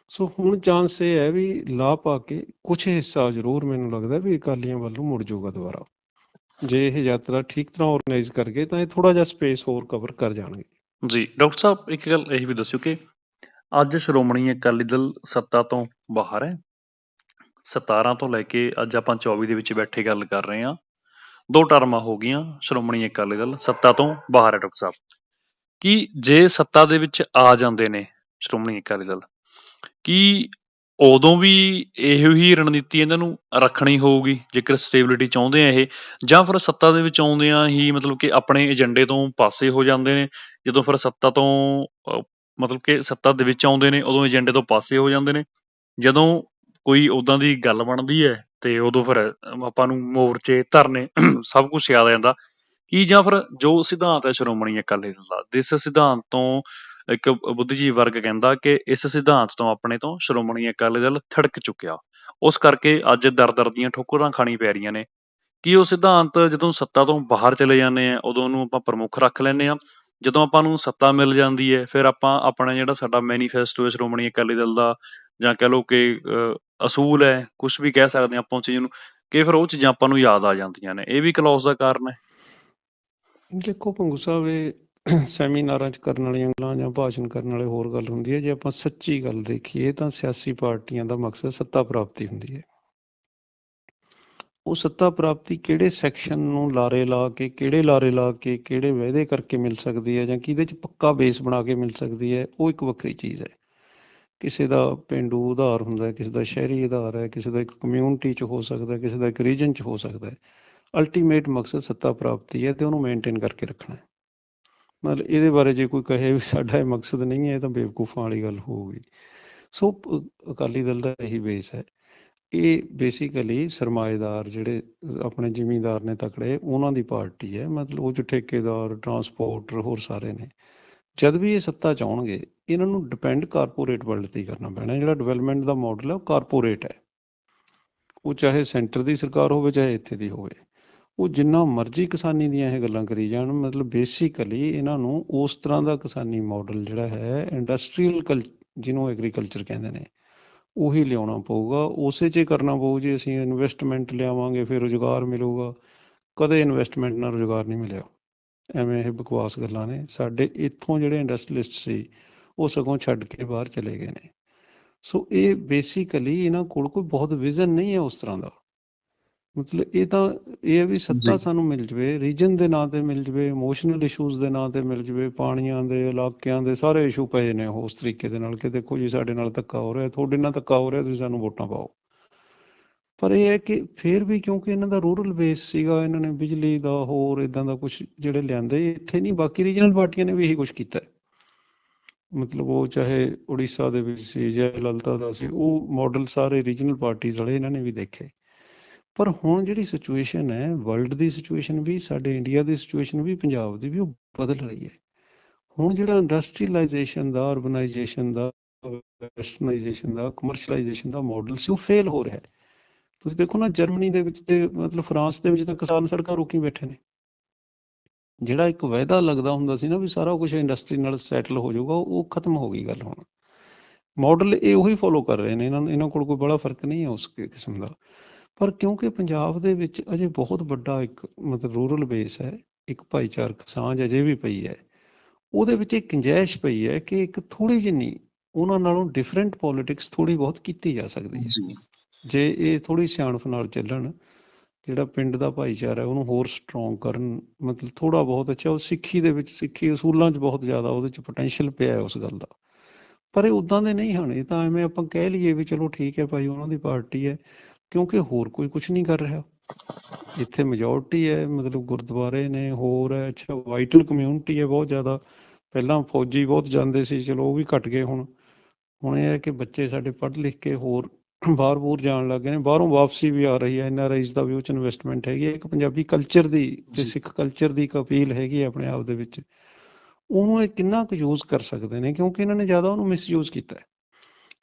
ਸੋ ਹੁਣ ਚਾਂਸ ਇਹ ਹੈ ਵੀ ਲਾ ਪਾ ਕੇ ਕੁਝ ਹਿੱਸਾ ਜ਼ਰੂਰ ਮੈਨੂੰ ਲੱਗਦਾ ਵੀ ਅਕਾਲੀਆਂ ਵੱਲ ਮੁੜ ਜਾਊਗਾ ਦੁਬਾਰਾ। ਜੇ ਇਹ ਯਾਤਰਾ ਠੀਕ ਤਰ੍ਹਾਂ ਆਰਗੇਨਾਈਜ਼ ਕਰਕੇ ਤਾਂ ਇਹ ਥੋੜਾ ਜਿਹਾ ਸਪੇਸ ਹੋਰ ਕਵਰ ਕਰ ਜਾਣਗੇ। ਜੀ, ਡਾਕਟਰ ਸਾਹਿਬ, ਇੱਕ ਗੱਲ ਇਹ ਵੀ ਦੱਸਿਓ ਕਿ ਅੱਜ ਸ਼੍ਰੋਮਣੀ ਅਕਾਲੀ ਦਲ ਸੱਤਾ ਤੋਂ ਬਾਹਰ ਹੈ। 17 ਤੋਂ ਲੈ ਕੇ ਅੱਜ ਆਪਾਂ 24 ਦੇ ਵਿੱਚ ਬੈਠੇ ਗੱਲ ਕਰ ਰਹੇ ਹਾਂ। ਦੋ ਟਰਮਾਂ ਹੋ ਗਈਆਂ ਸ਼੍ਰੋਮਣੀ ਅਕਾਲੀ ਦਲ ਸੱਤਾ ਤੋਂ ਬਾਹਰ ਹੈ, ਡਾਕਟਰ ਸਾਹਿਬ। ਕਿ ਜੇ ਸੱਤਾ ਦੇ ਵਿੱਚ ਆ ਜਾਂਦੇ ਨੇ ਸ਼੍ਰੋਮਣੀ ਅਕਾਲੀ ਦਲ, ਕਿ ਉਦੋਂ ਵੀ ਇਹੋ ਹੀ ਰਣਨੀਤੀ ਇਹਨਾਂ ਨੂੰ ਰੱਖਣੀ ਹੋਊਗੀ ਜੇਕਰ ਸਟੇਬਿਲਿਟੀ ਚਾਹੁੰਦੇ ਆ ਇਹ? ਜਾਂ ਫਿਰ ਸੱਤਾ ਦੇ ਵਿੱਚ ਆਉਂਦਿਆਂ ਹੀ ਮਤਲਬ ਕਿ ਆਪਣੇ ਏਜੰਡੇ ਤੋਂ ਪਾਸੇ ਹੋ ਜਾਂਦੇ ਨੇ, ਜਦੋਂ ਫਿਰ ਸੱਤਾ ਤੋਂ ਮਤਲਬ ਕਿ ਸੱਤਾ ਦੇ ਵਿੱਚ ਆਉਂਦੇ ਨੇ, ਉਦੋਂ ਏਜੰਡੇ ਤੋਂ ਪਾਸੇ ਹੋ ਜਾਂਦੇ ਨੇ। ਜਦੋਂ ਕੋਈ ਉਦਾਂ ਦੀ ਗੱਲ ਬਣਦੀ ਹੈ ਤੇ ਉਦੋਂ ਫਿਰ ਆਪਾਂ ਨੂੰ ਮੋਰਚੇ ਧਰਨੇ ਸਭ ਕੁਝ ਯਾਦ ਆ ਜਾਂਦਾ। ਕੀ ਜਾਂ ਫਿਰ ਜੋ ਸਿਧਾਂਤ ਹੈ ਸ਼੍ਰੋਮਣੀ ਅਕਾਲੀ ਦਲ ਦਾ, ਜਿਸ ਸਿਧਾਂਤ ਤੋਂ ਇੱਕ ਬੁੱਧੀਜੀਵ ਵਰਗ ਕਹਿੰਦਾ ਕਿ ਇਸ ਸਿਧਾਂਤ ਤੋਂ ਆਪਣੇ ਤੋਂ ਸ਼੍ਰੋਮਣੀ ਅਕਾਲੀ ਦਲ ਥੜਕ ਚੁੱਕਿਆ। ਉਸ ਕਰਕੇ ਅੱਜ ਦਰ-ਦਰ ਦੀਆਂ ਠੋਕਰਾਂ ਖਾਣੀ ਪੈ ਰਹੀਆਂ ਨੇ। ਕਿ ਉਹ ਸਿਧਾਂਤ ਜਦੋਂ ਸੱਤਾ ਤੋਂ ਬਾਹਰ ਚਲੇ ਜਾਂਦੇ ਆ, ਉਦੋਂ ਉਹਨੂੰ ਆਪਾਂ ਪ੍ਰਮੁੱਖ ਰੱਖ ਲੈਂਦੇ ਆ। ਜਦੋਂ ਆਪਾਂ ਨੂੰ ਸੱਤਾ ਮਿਲ ਜਾਂਦੀ ਹੈ, ਫਿਰ ਆਪਾਂ ਆਪਣਾ ਜਿਹੜਾ ਸਾਡਾ ਮੈਨੀਫੈਸਟੋ ਹੈ, ਸ਼੍ਰੋਮਣੀ ਅਕਾਲੀ ਦਲ ਦਾ ਜਾਂ ਕਹ ਲਓ ਕਿ ਅਸੂਲ ਹੈ ਕੁਝ ਵੀ ਕਹਿ ਸਕਦੇ ਆਪਾਂ ਉਸ ਚੀਜ਼ ਨੂੰ, ਕਿ ਫਿਰ ਉਹ ਚੀਜ਼ਾਂ ਆਪਾਂ ਨੂੰ ਯਾਦ ਆ ਜਾਂਦੀਆਂ ਨੇ। ਇਹ ਵੀ ਕਲੌਸ ਦਾ ਕਾਰਨ ਹੈ। ਦੇਖੋ ਪੰਗੂ ਸਾਹਿਬ, ਇਹ ਸੈਮੀਨਾਰਾਂ 'ਚ ਕਰਨ ਵਾਲੀਆਂ ਗੱਲਾਂ ਜਾਂ ਭਾਸ਼ਣ ਕਰਨ ਵਾਲੇ ਹੋਰ ਗੱਲ ਹੁੰਦੀ ਹੈ। ਜੇ ਆਪਾਂ ਸੱਚੀ ਗੱਲ ਦੇਖੀਏ, ਤਾਂ ਸਿਆਸੀ ਪਾਰਟੀਆਂ ਦਾ ਮਕਸਦ ਸੱਤਾ ਪ੍ਰਾਪਤੀ ਹੁੰਦੀ ਹੈ। ਉਹ ਸੱਤਾ ਪ੍ਰਾਪਤੀ ਕਿਹੜੇ ਸੈਕਸ਼ਨ ਨੂੰ ਲਾਰੇ ਲਾ ਕੇ, ਕਿਹੜੇ ਲਾਰੇ ਲਾ ਕੇ, ਕਿਹੜੇ ਵਾਅਦੇ ਕਰਕੇ ਮਿਲ ਸਕਦੀ ਹੈ ਜਾਂ ਕਿਹਦੇ 'ਚ ਪੱਕਾ ਬੇਸ ਬਣਾ ਕੇ ਮਿਲ ਸਕਦੀ ਹੈ, ਉਹ ਇੱਕ ਵੱਖਰੀ ਚੀਜ਼ ਹੈ। ਕਿਸੇ ਦਾ ਪਿੰਡੂ ਆਧਾਰ ਹੁੰਦਾ ਹੈ, ਕਿਸੇ ਦਾ ਸ਼ਹਿਰੀ ਆਧਾਰ ਹੈ, ਕਿਸੇ ਦਾ ਇੱਕ ਕਮਿਊਨਿਟੀ 'ਚ ਹੋ ਸਕਦਾ ਹੈ, ਕਿਸੇ ਦਾ ਇੱਕ ਰੀਜਨ 'ਚ ਹੋ ਸਕਦਾ ਹੈ। ਅਲਟੀਮੇਟ ਮਕਸਦ ਸੱਤਾ ਪ੍ਰਾਪਤੀ ਹੈ ਤੇ ਉਹਨੂੰ ਮੇਨਟੇਨ ਕਰਕੇ ਰੱਖਣਾ ਹੈ। ਮਤਲਬ ਇਹਦੇ ਬਾਰੇ ਜੇ ਕੋਈ ਕਹੇ ਵੀ ਸਾਡਾ ਇਹ ਮਕਸਦ ਨਹੀਂ ਹੈ, ਇਹ ਤਾਂ ਬੇਵਕੂਫਾਂ ਵਾਲੀ ਗੱਲ ਹੋਊਗੀ ਸੋ ਅਕਾਲੀ ਦਲ ਦਾ ਇਹੀ ਬੇਸ ਹੈ। ਇਹ ਬੇਸਿਕਲੀ ਸਰਮਾਏਦਾਰ ਜਿਹੜੇ ਆਪਣੇ ਜ਼ਿਮੀਂਦਾਰ ਨੇ ਤਕੜੇ, ਉਹਨਾਂ ਦੀ ਪਾਰਟੀ ਹੈ। ਮਤਲਬ ਉਹ 'ਚ ਠੇਕੇਦਾਰ ਟਰਾਂਸਪੋਰਟਰ ਹੋਰ ਸਾਰੇ ਨੇ। ਜਦ ਵੀ ਇਹ ਸੱਤਾ ਚਾਹਣਗੇ ਇਹਨਾਂ ਨੂੰ ਡਿਪੈਂਡ ਕਾਰਪੋਰੇਟ ਵਰਲਡ ਤੇ ਹੀ ਕਰਨਾ ਪੈਣਾ। ਜਿਹੜਾ ਡਿਵੈਲਪਮੈਂਟ ਦਾ ਮਾਡਲ ਹੈ, ਉਹ ਕਾਰਪੋਰੇਟ ਹੈ। ਉਹ ਚਾਹੇ ਸੈਂਟਰ ਦੀ ਸਰਕਾਰ ਹੋਵੇ, ਚਾਹੇ ਇੱਥੇ ਦੀ ਹੋਵੇ। ਉਹ ਜਿੰਨਾ ਮਰਜ਼ੀ ਕਿਸਾਨੀ ਦੀਆਂ ਇਹ ਗੱਲਾਂ ਕਰੀ ਜਾਣ, ਮਤਲਬ ਬੇਸਿਕਲੀ ਇਹਨਾਂ ਨੂੰ ਉਸ ਤਰ੍ਹਾਂ ਦਾ ਕਿਸਾਨੀ ਮਾਡਲ ਜਿਹੜਾ ਹੈ ਇੰਡਸਟਰੀਅਲ ਕਲ, ਜਿਹਨੂੰ ਐਗਰੀਕਲਚਰ ਕਹਿੰਦੇ ਨੇ। ਉਹੀ ਲਿਆਉਣਾ ਪਊਗਾ, ਉਸੇ 'ਚ ਕਰਨਾ ਪਊ, ਜੇ ਅਸੀਂ ਇਨਵੈਸਟਮੈਂਟ ਲਿਆਵਾਂਗੇ, ਫਿਰ ਰੁਜ਼ਗਾਰ ਮਿਲੂਗਾ। ਕਦੇ ਇਨਵੈਸਟਮੈਂਟ ਨਾਲ ਰੁਜ਼ਗਾਰ ਨਹੀਂ ਮਿਲਿਆ। ਐਵੇਂ ਇਹ ਬਕਵਾਸ ਗੱਲਾਂ ਨੇ। ਸਾਡੇ ਇੱਥੋਂ ਜਿਹੜੇ ਇੰਡਸਟਰੀਲਿਸਟ ਸੀ, ਉਹ ਸਗੋਂ ਛੱਡ ਕੇ ਬਾਹਰ ਚਲੇ ਗਏ ਨੇ। ਸੋ ਇਹ ਬੇਸਿਕਲੀ ਇਹਨਾਂ ਕੋਲ ਕੋਈ ਬਹੁਤ ਵਿਜ਼ਨ ਨਹੀਂ ਹੈ ਉਸ ਤਰ੍ਹਾਂ ਦਾ। ਮਤਲਬ ਇਹ ਤਾਂ ਇਹ ਹੈ ਵੀ ਸੱਤਾ। ਸਾਨੂੰ ਮਿਲ ਜਵੇ ਰੀਜਨ ਦੇ ਨਾਂ ਤੇ ਮਿਲ ਜਵੇ ਇਮੋਸ਼ਨਲ ਇਸ਼ੂਜ਼ ਦੇ ਨਾਂ ਤੇ ਮਿਲ ਜਵੇ ਪਾਣੀਆਂ ਦੇ ਇਲਾਕਿਆਂ ਦੇ ਸਾਰੇ ਇਸ਼ੂ ਪਏ ਨੇ ਉਸ ਤਰੀਕੇ ਦੇ ਨਾਲ ਕਿ ਦੇਖੋ ਜੀ ਸਾਡੇ ਨਾਲ ਧੱਕਾ ਹੋ ਰਿਹਾ ਤੁਹਾਡੇ ਨਾਲ ਧੱਕਾ ਹੋ ਰਿਹਾ ਤੁਸੀਂ ਸਾਨੂੰ ਵੋਟਾਂ ਪਾਓ ਪਰ ਇਹ ਹੈ ਕਿ ਫਿਰ ਵੀ ਕਿਉਂਕਿ ਇਹਨਾਂ ਦਾ ਰੂਰਲ ਬੇਸ ਸੀਗਾ ਇਹਨਾਂ ਨੇ ਬਿਜਲੀ ਦਾ ਹੋਰ ਇਦਾਂ ਦਾ ਕੁਝ ਜਿਹੜੇ ਲਿਆਂਦੇ ਇੱਥੇ ਨਹੀਂ ਬਾਕੀ ਰੀਜਨਲ ਪਾਰਟੀਆਂ ਨੇ ਵੀ ਇਹੀ ਕੁਝ ਕੀਤਾ। ਮਤਲਬ ਉਹ ਚਾਹੇ ਉੜੀਸਾ ਦੇ ਵਿੱਚ ਸੀ ਜਾਂ ਲਲਤਾ ਦਾ ਸੀ ਉਹ ਮਾਡਲ ਸਾਰੇ ਰੀਜਨਲ ਪਾਰਟੀਆਂ ਵਾਲੇ ਇਹਨਾਂ ਨੇ ਵੀ ਦੇਖੇ ਪਰ ਹੁਣ ਜਿਹੜੀ ਸਿਚੁਏਸ਼ਨ ਹੈ ਵਰਲਡ ਦੀ ਸਿਚੁਏਸ਼ਨ ਵੀ, ਸਾਡੇ ਇੰਡੀਆ ਦੀ ਸਿਚੁਏਸ਼ਨ ਵੀ, ਪੰਜਾਬ ਦੀ ਵੀ, ਉਹ ਬਦਲ ਰਹੀ ਹੈ। ਹੁਣ ਜਿਹੜਾ ਇੰਡਸਟਰੀਅਲਾਈਜੇਸ਼ਨ ਦਾ ਅਰਬਨਾਈਜੇਸ਼ਨ ਦਾ ਵੈਸਟਰਨਾਈਜੇਸ਼ਨ ਦਾ ਕਮਰਸ਼ੀਅਲਾਈਜੇਸ਼ਨ ਦਾ ਮਾਡਲ ਸੀ, ਉਹ ਫੇਲ ਹੋ ਰਿਹਾ ਹੈ। ਤੁਸੀਂ ਦੇਖੋ ਨਾ ਜਰਮਨੀ ਦੇ ਵਿੱਚ ਤੇ ਮਤਲਬ ਫਰਾਂਸ ਦੇ ਵਿੱਚ ਤਾਂ ਕਿਸਾਨ ਸੜਕਾਂ ਰੋਕੀ ਬੈਠੇ ਨੇ। ਜਿਹੜਾ ਇੱਕ ਵਾਅਦਾ ਲੱਗਦਾ ਹੁੰਦਾ ਸੀ ਨਾ ਵੀ ਸਾਰਾ ਕੁਝ ਇੰਡਸਟਰੀ ਨਾਲ ਸੈਟਲ ਹੋ ਜਾਊਗਾ, ਉਹ ਖਤਮ ਹੋ ਗਈ ਗੱਲ ਹੁਣ। ਮਾਡਲ ਇਹ ਉਹੀ ਫੋਲੋ ਕਰ ਰਹੇ ਨੇ, ਇਹਨਾਂ ਨੂੰ ਇਹਨਾਂ ਕੋਲ ਕੋਈ ਬੜਾ ਫ਼ਰਕ ਨਹੀਂ ਹੈ ਉਸ ਕਿਸਮ ਦਾ। ਪਰ ਕਿਉਂਕਿ ਪੰਜਾਬ ਦੇ ਵਿੱਚ ਅਜੇ ਬਹੁਤ ਵੱਡਾ ਇੱਕ ਮਤਲਬ ਰੂਰਲ ਬੇਸ ਹੈ ਇੱਕ ਭਾਈਚਾਰਕ ਸਾਂਝ ਅਜੇ ਵੀ ਪਈ ਹੈ ਉਹਦੇ ਵਿੱਚ ਇੱਕ ਗੁੰਜਾਇਸ਼ ਪਈ ਹੈ ਕਿ ਇੱਕ ਥੋੜੀ ਜਿੰਨੀ ਉਹਨਾਂ ਨਾਲੋਂ ਡਿਫਰੈਂਟ ਪੋਲਿਟਿਕਸ ਥੋੜੀ ਬਹੁਤ ਕੀਤੀ ਜਾ ਸਕਦੀ ਹੈ। ਜੀ। ਇਹ ਥੋੜੀ ਸਿਆਣਪ ਨਾਲ ਚੱਲਣ ਜਿਹੜਾ ਪਿੰਡ ਦਾ ਭਾਈਚਾਰਾ ਹੈ ਉਹਨੂੰ ਹੋਰ ਸਟਰੋਂਗ ਕਰਨ ਮਤਲਬ ਥੋੜਾ ਬਹੁਤ ਅੱਛਾ ਉਹ ਸਿੱਖੀ ਦੇ ਵਿੱਚ ਸਿੱਖੀ ਅਸੂਲਾਂ 'ਚ ਬਹੁਤ ਜ਼ਿਆਦਾ ਉਹਦੇ 'ਚ ਪੋਟੈਂਸ਼ੀਅਲ ਪਿਆ ਹੈ ਉਸ ਗੱਲ ਦਾ। ਪਰ ਇਹ ਉਦਾਂ ਦੇ ਨਹੀਂ ਹਨ ਇਹ ਤਾਂ ਐਵੇਂ ਆਪਾਂ ਕਹਿ ਲਈਏ ਵੀ ਚਲੋ ਠੀਕ ਹੈ ਭਾਈ ਉਹਨਾਂ ਦੀ ਪਾਰਟੀ ਹੈ ਕਿਉਂਕਿ ਹੋਰ ਕੋਈ ਕੁਝ ਨਹੀਂ ਕਰ ਰਿਹਾ। ਇੱਥੇ ਮੈਜੋਰਟੀ ਹੈ ਮਤਲਬ ਗੁਰਦੁਆਰੇ ਨੇ ਹੋਰ ਹੈ ਅੱਛਾ ਵਾਈਟਲ ਕਮਿਊਨਿਟੀ ਹੈ ਬਹੁਤ ਜ਼ਿਆਦਾ। ਪਹਿਲਾਂ ਫੌਜੀ ਬਹੁਤ ਜਾਂਦੇ ਸੀ ਚਲੋ ਉਹ ਵੀ ਘਟ ਗਏ ਹੁਣ। ਹੁਣ ਇਹ ਹੈ ਕਿ ਬੱਚੇ ਸਾਡੇ ਪੜ੍ਹ ਲਿਖ ਕੇ ਹੋਰ ਬਾਹਰ ਬੂਰ ਜਾਣ ਲੱਗ ਗਏ ਨੇ। ਬਾਹਰੋਂ ਵਾਪਸੀ ਵੀ ਆ ਰਹੀ ਹੈ ਐਨ ਆਰ ਆਈਜ਼ ਦਾ ਵੀ ਉਹ ਚ ਇਨਵੈਸਟਮੈਂਟ ਹੈਗੀ ਹੈ। ਇੱਕ ਪੰਜਾਬੀ ਕਲਚਰ ਦੀ ਤੇ। ਸਿੱਖ ਕਲਚਰ ਦੀ ਇੱਕ ਅਪੀਲ ਹੈਗੀ ਹੈ ਆਪਣੇ ਆਪ ਦੇ ਵਿੱਚ। ਉਹਨੂੰ ਇਹ ਕਿੰਨਾ ਕੁ ਯੂਜ਼ ਕਰ ਸਕਦੇ ਨੇ? ਕਿਉਂਕਿ ਇਹਨਾਂ ਨੇ ਜ਼ਿਆਦਾ ਉਹਨੂੰ ਮਿਸਯੂਜ਼ ਕੀਤਾ ਹੈ।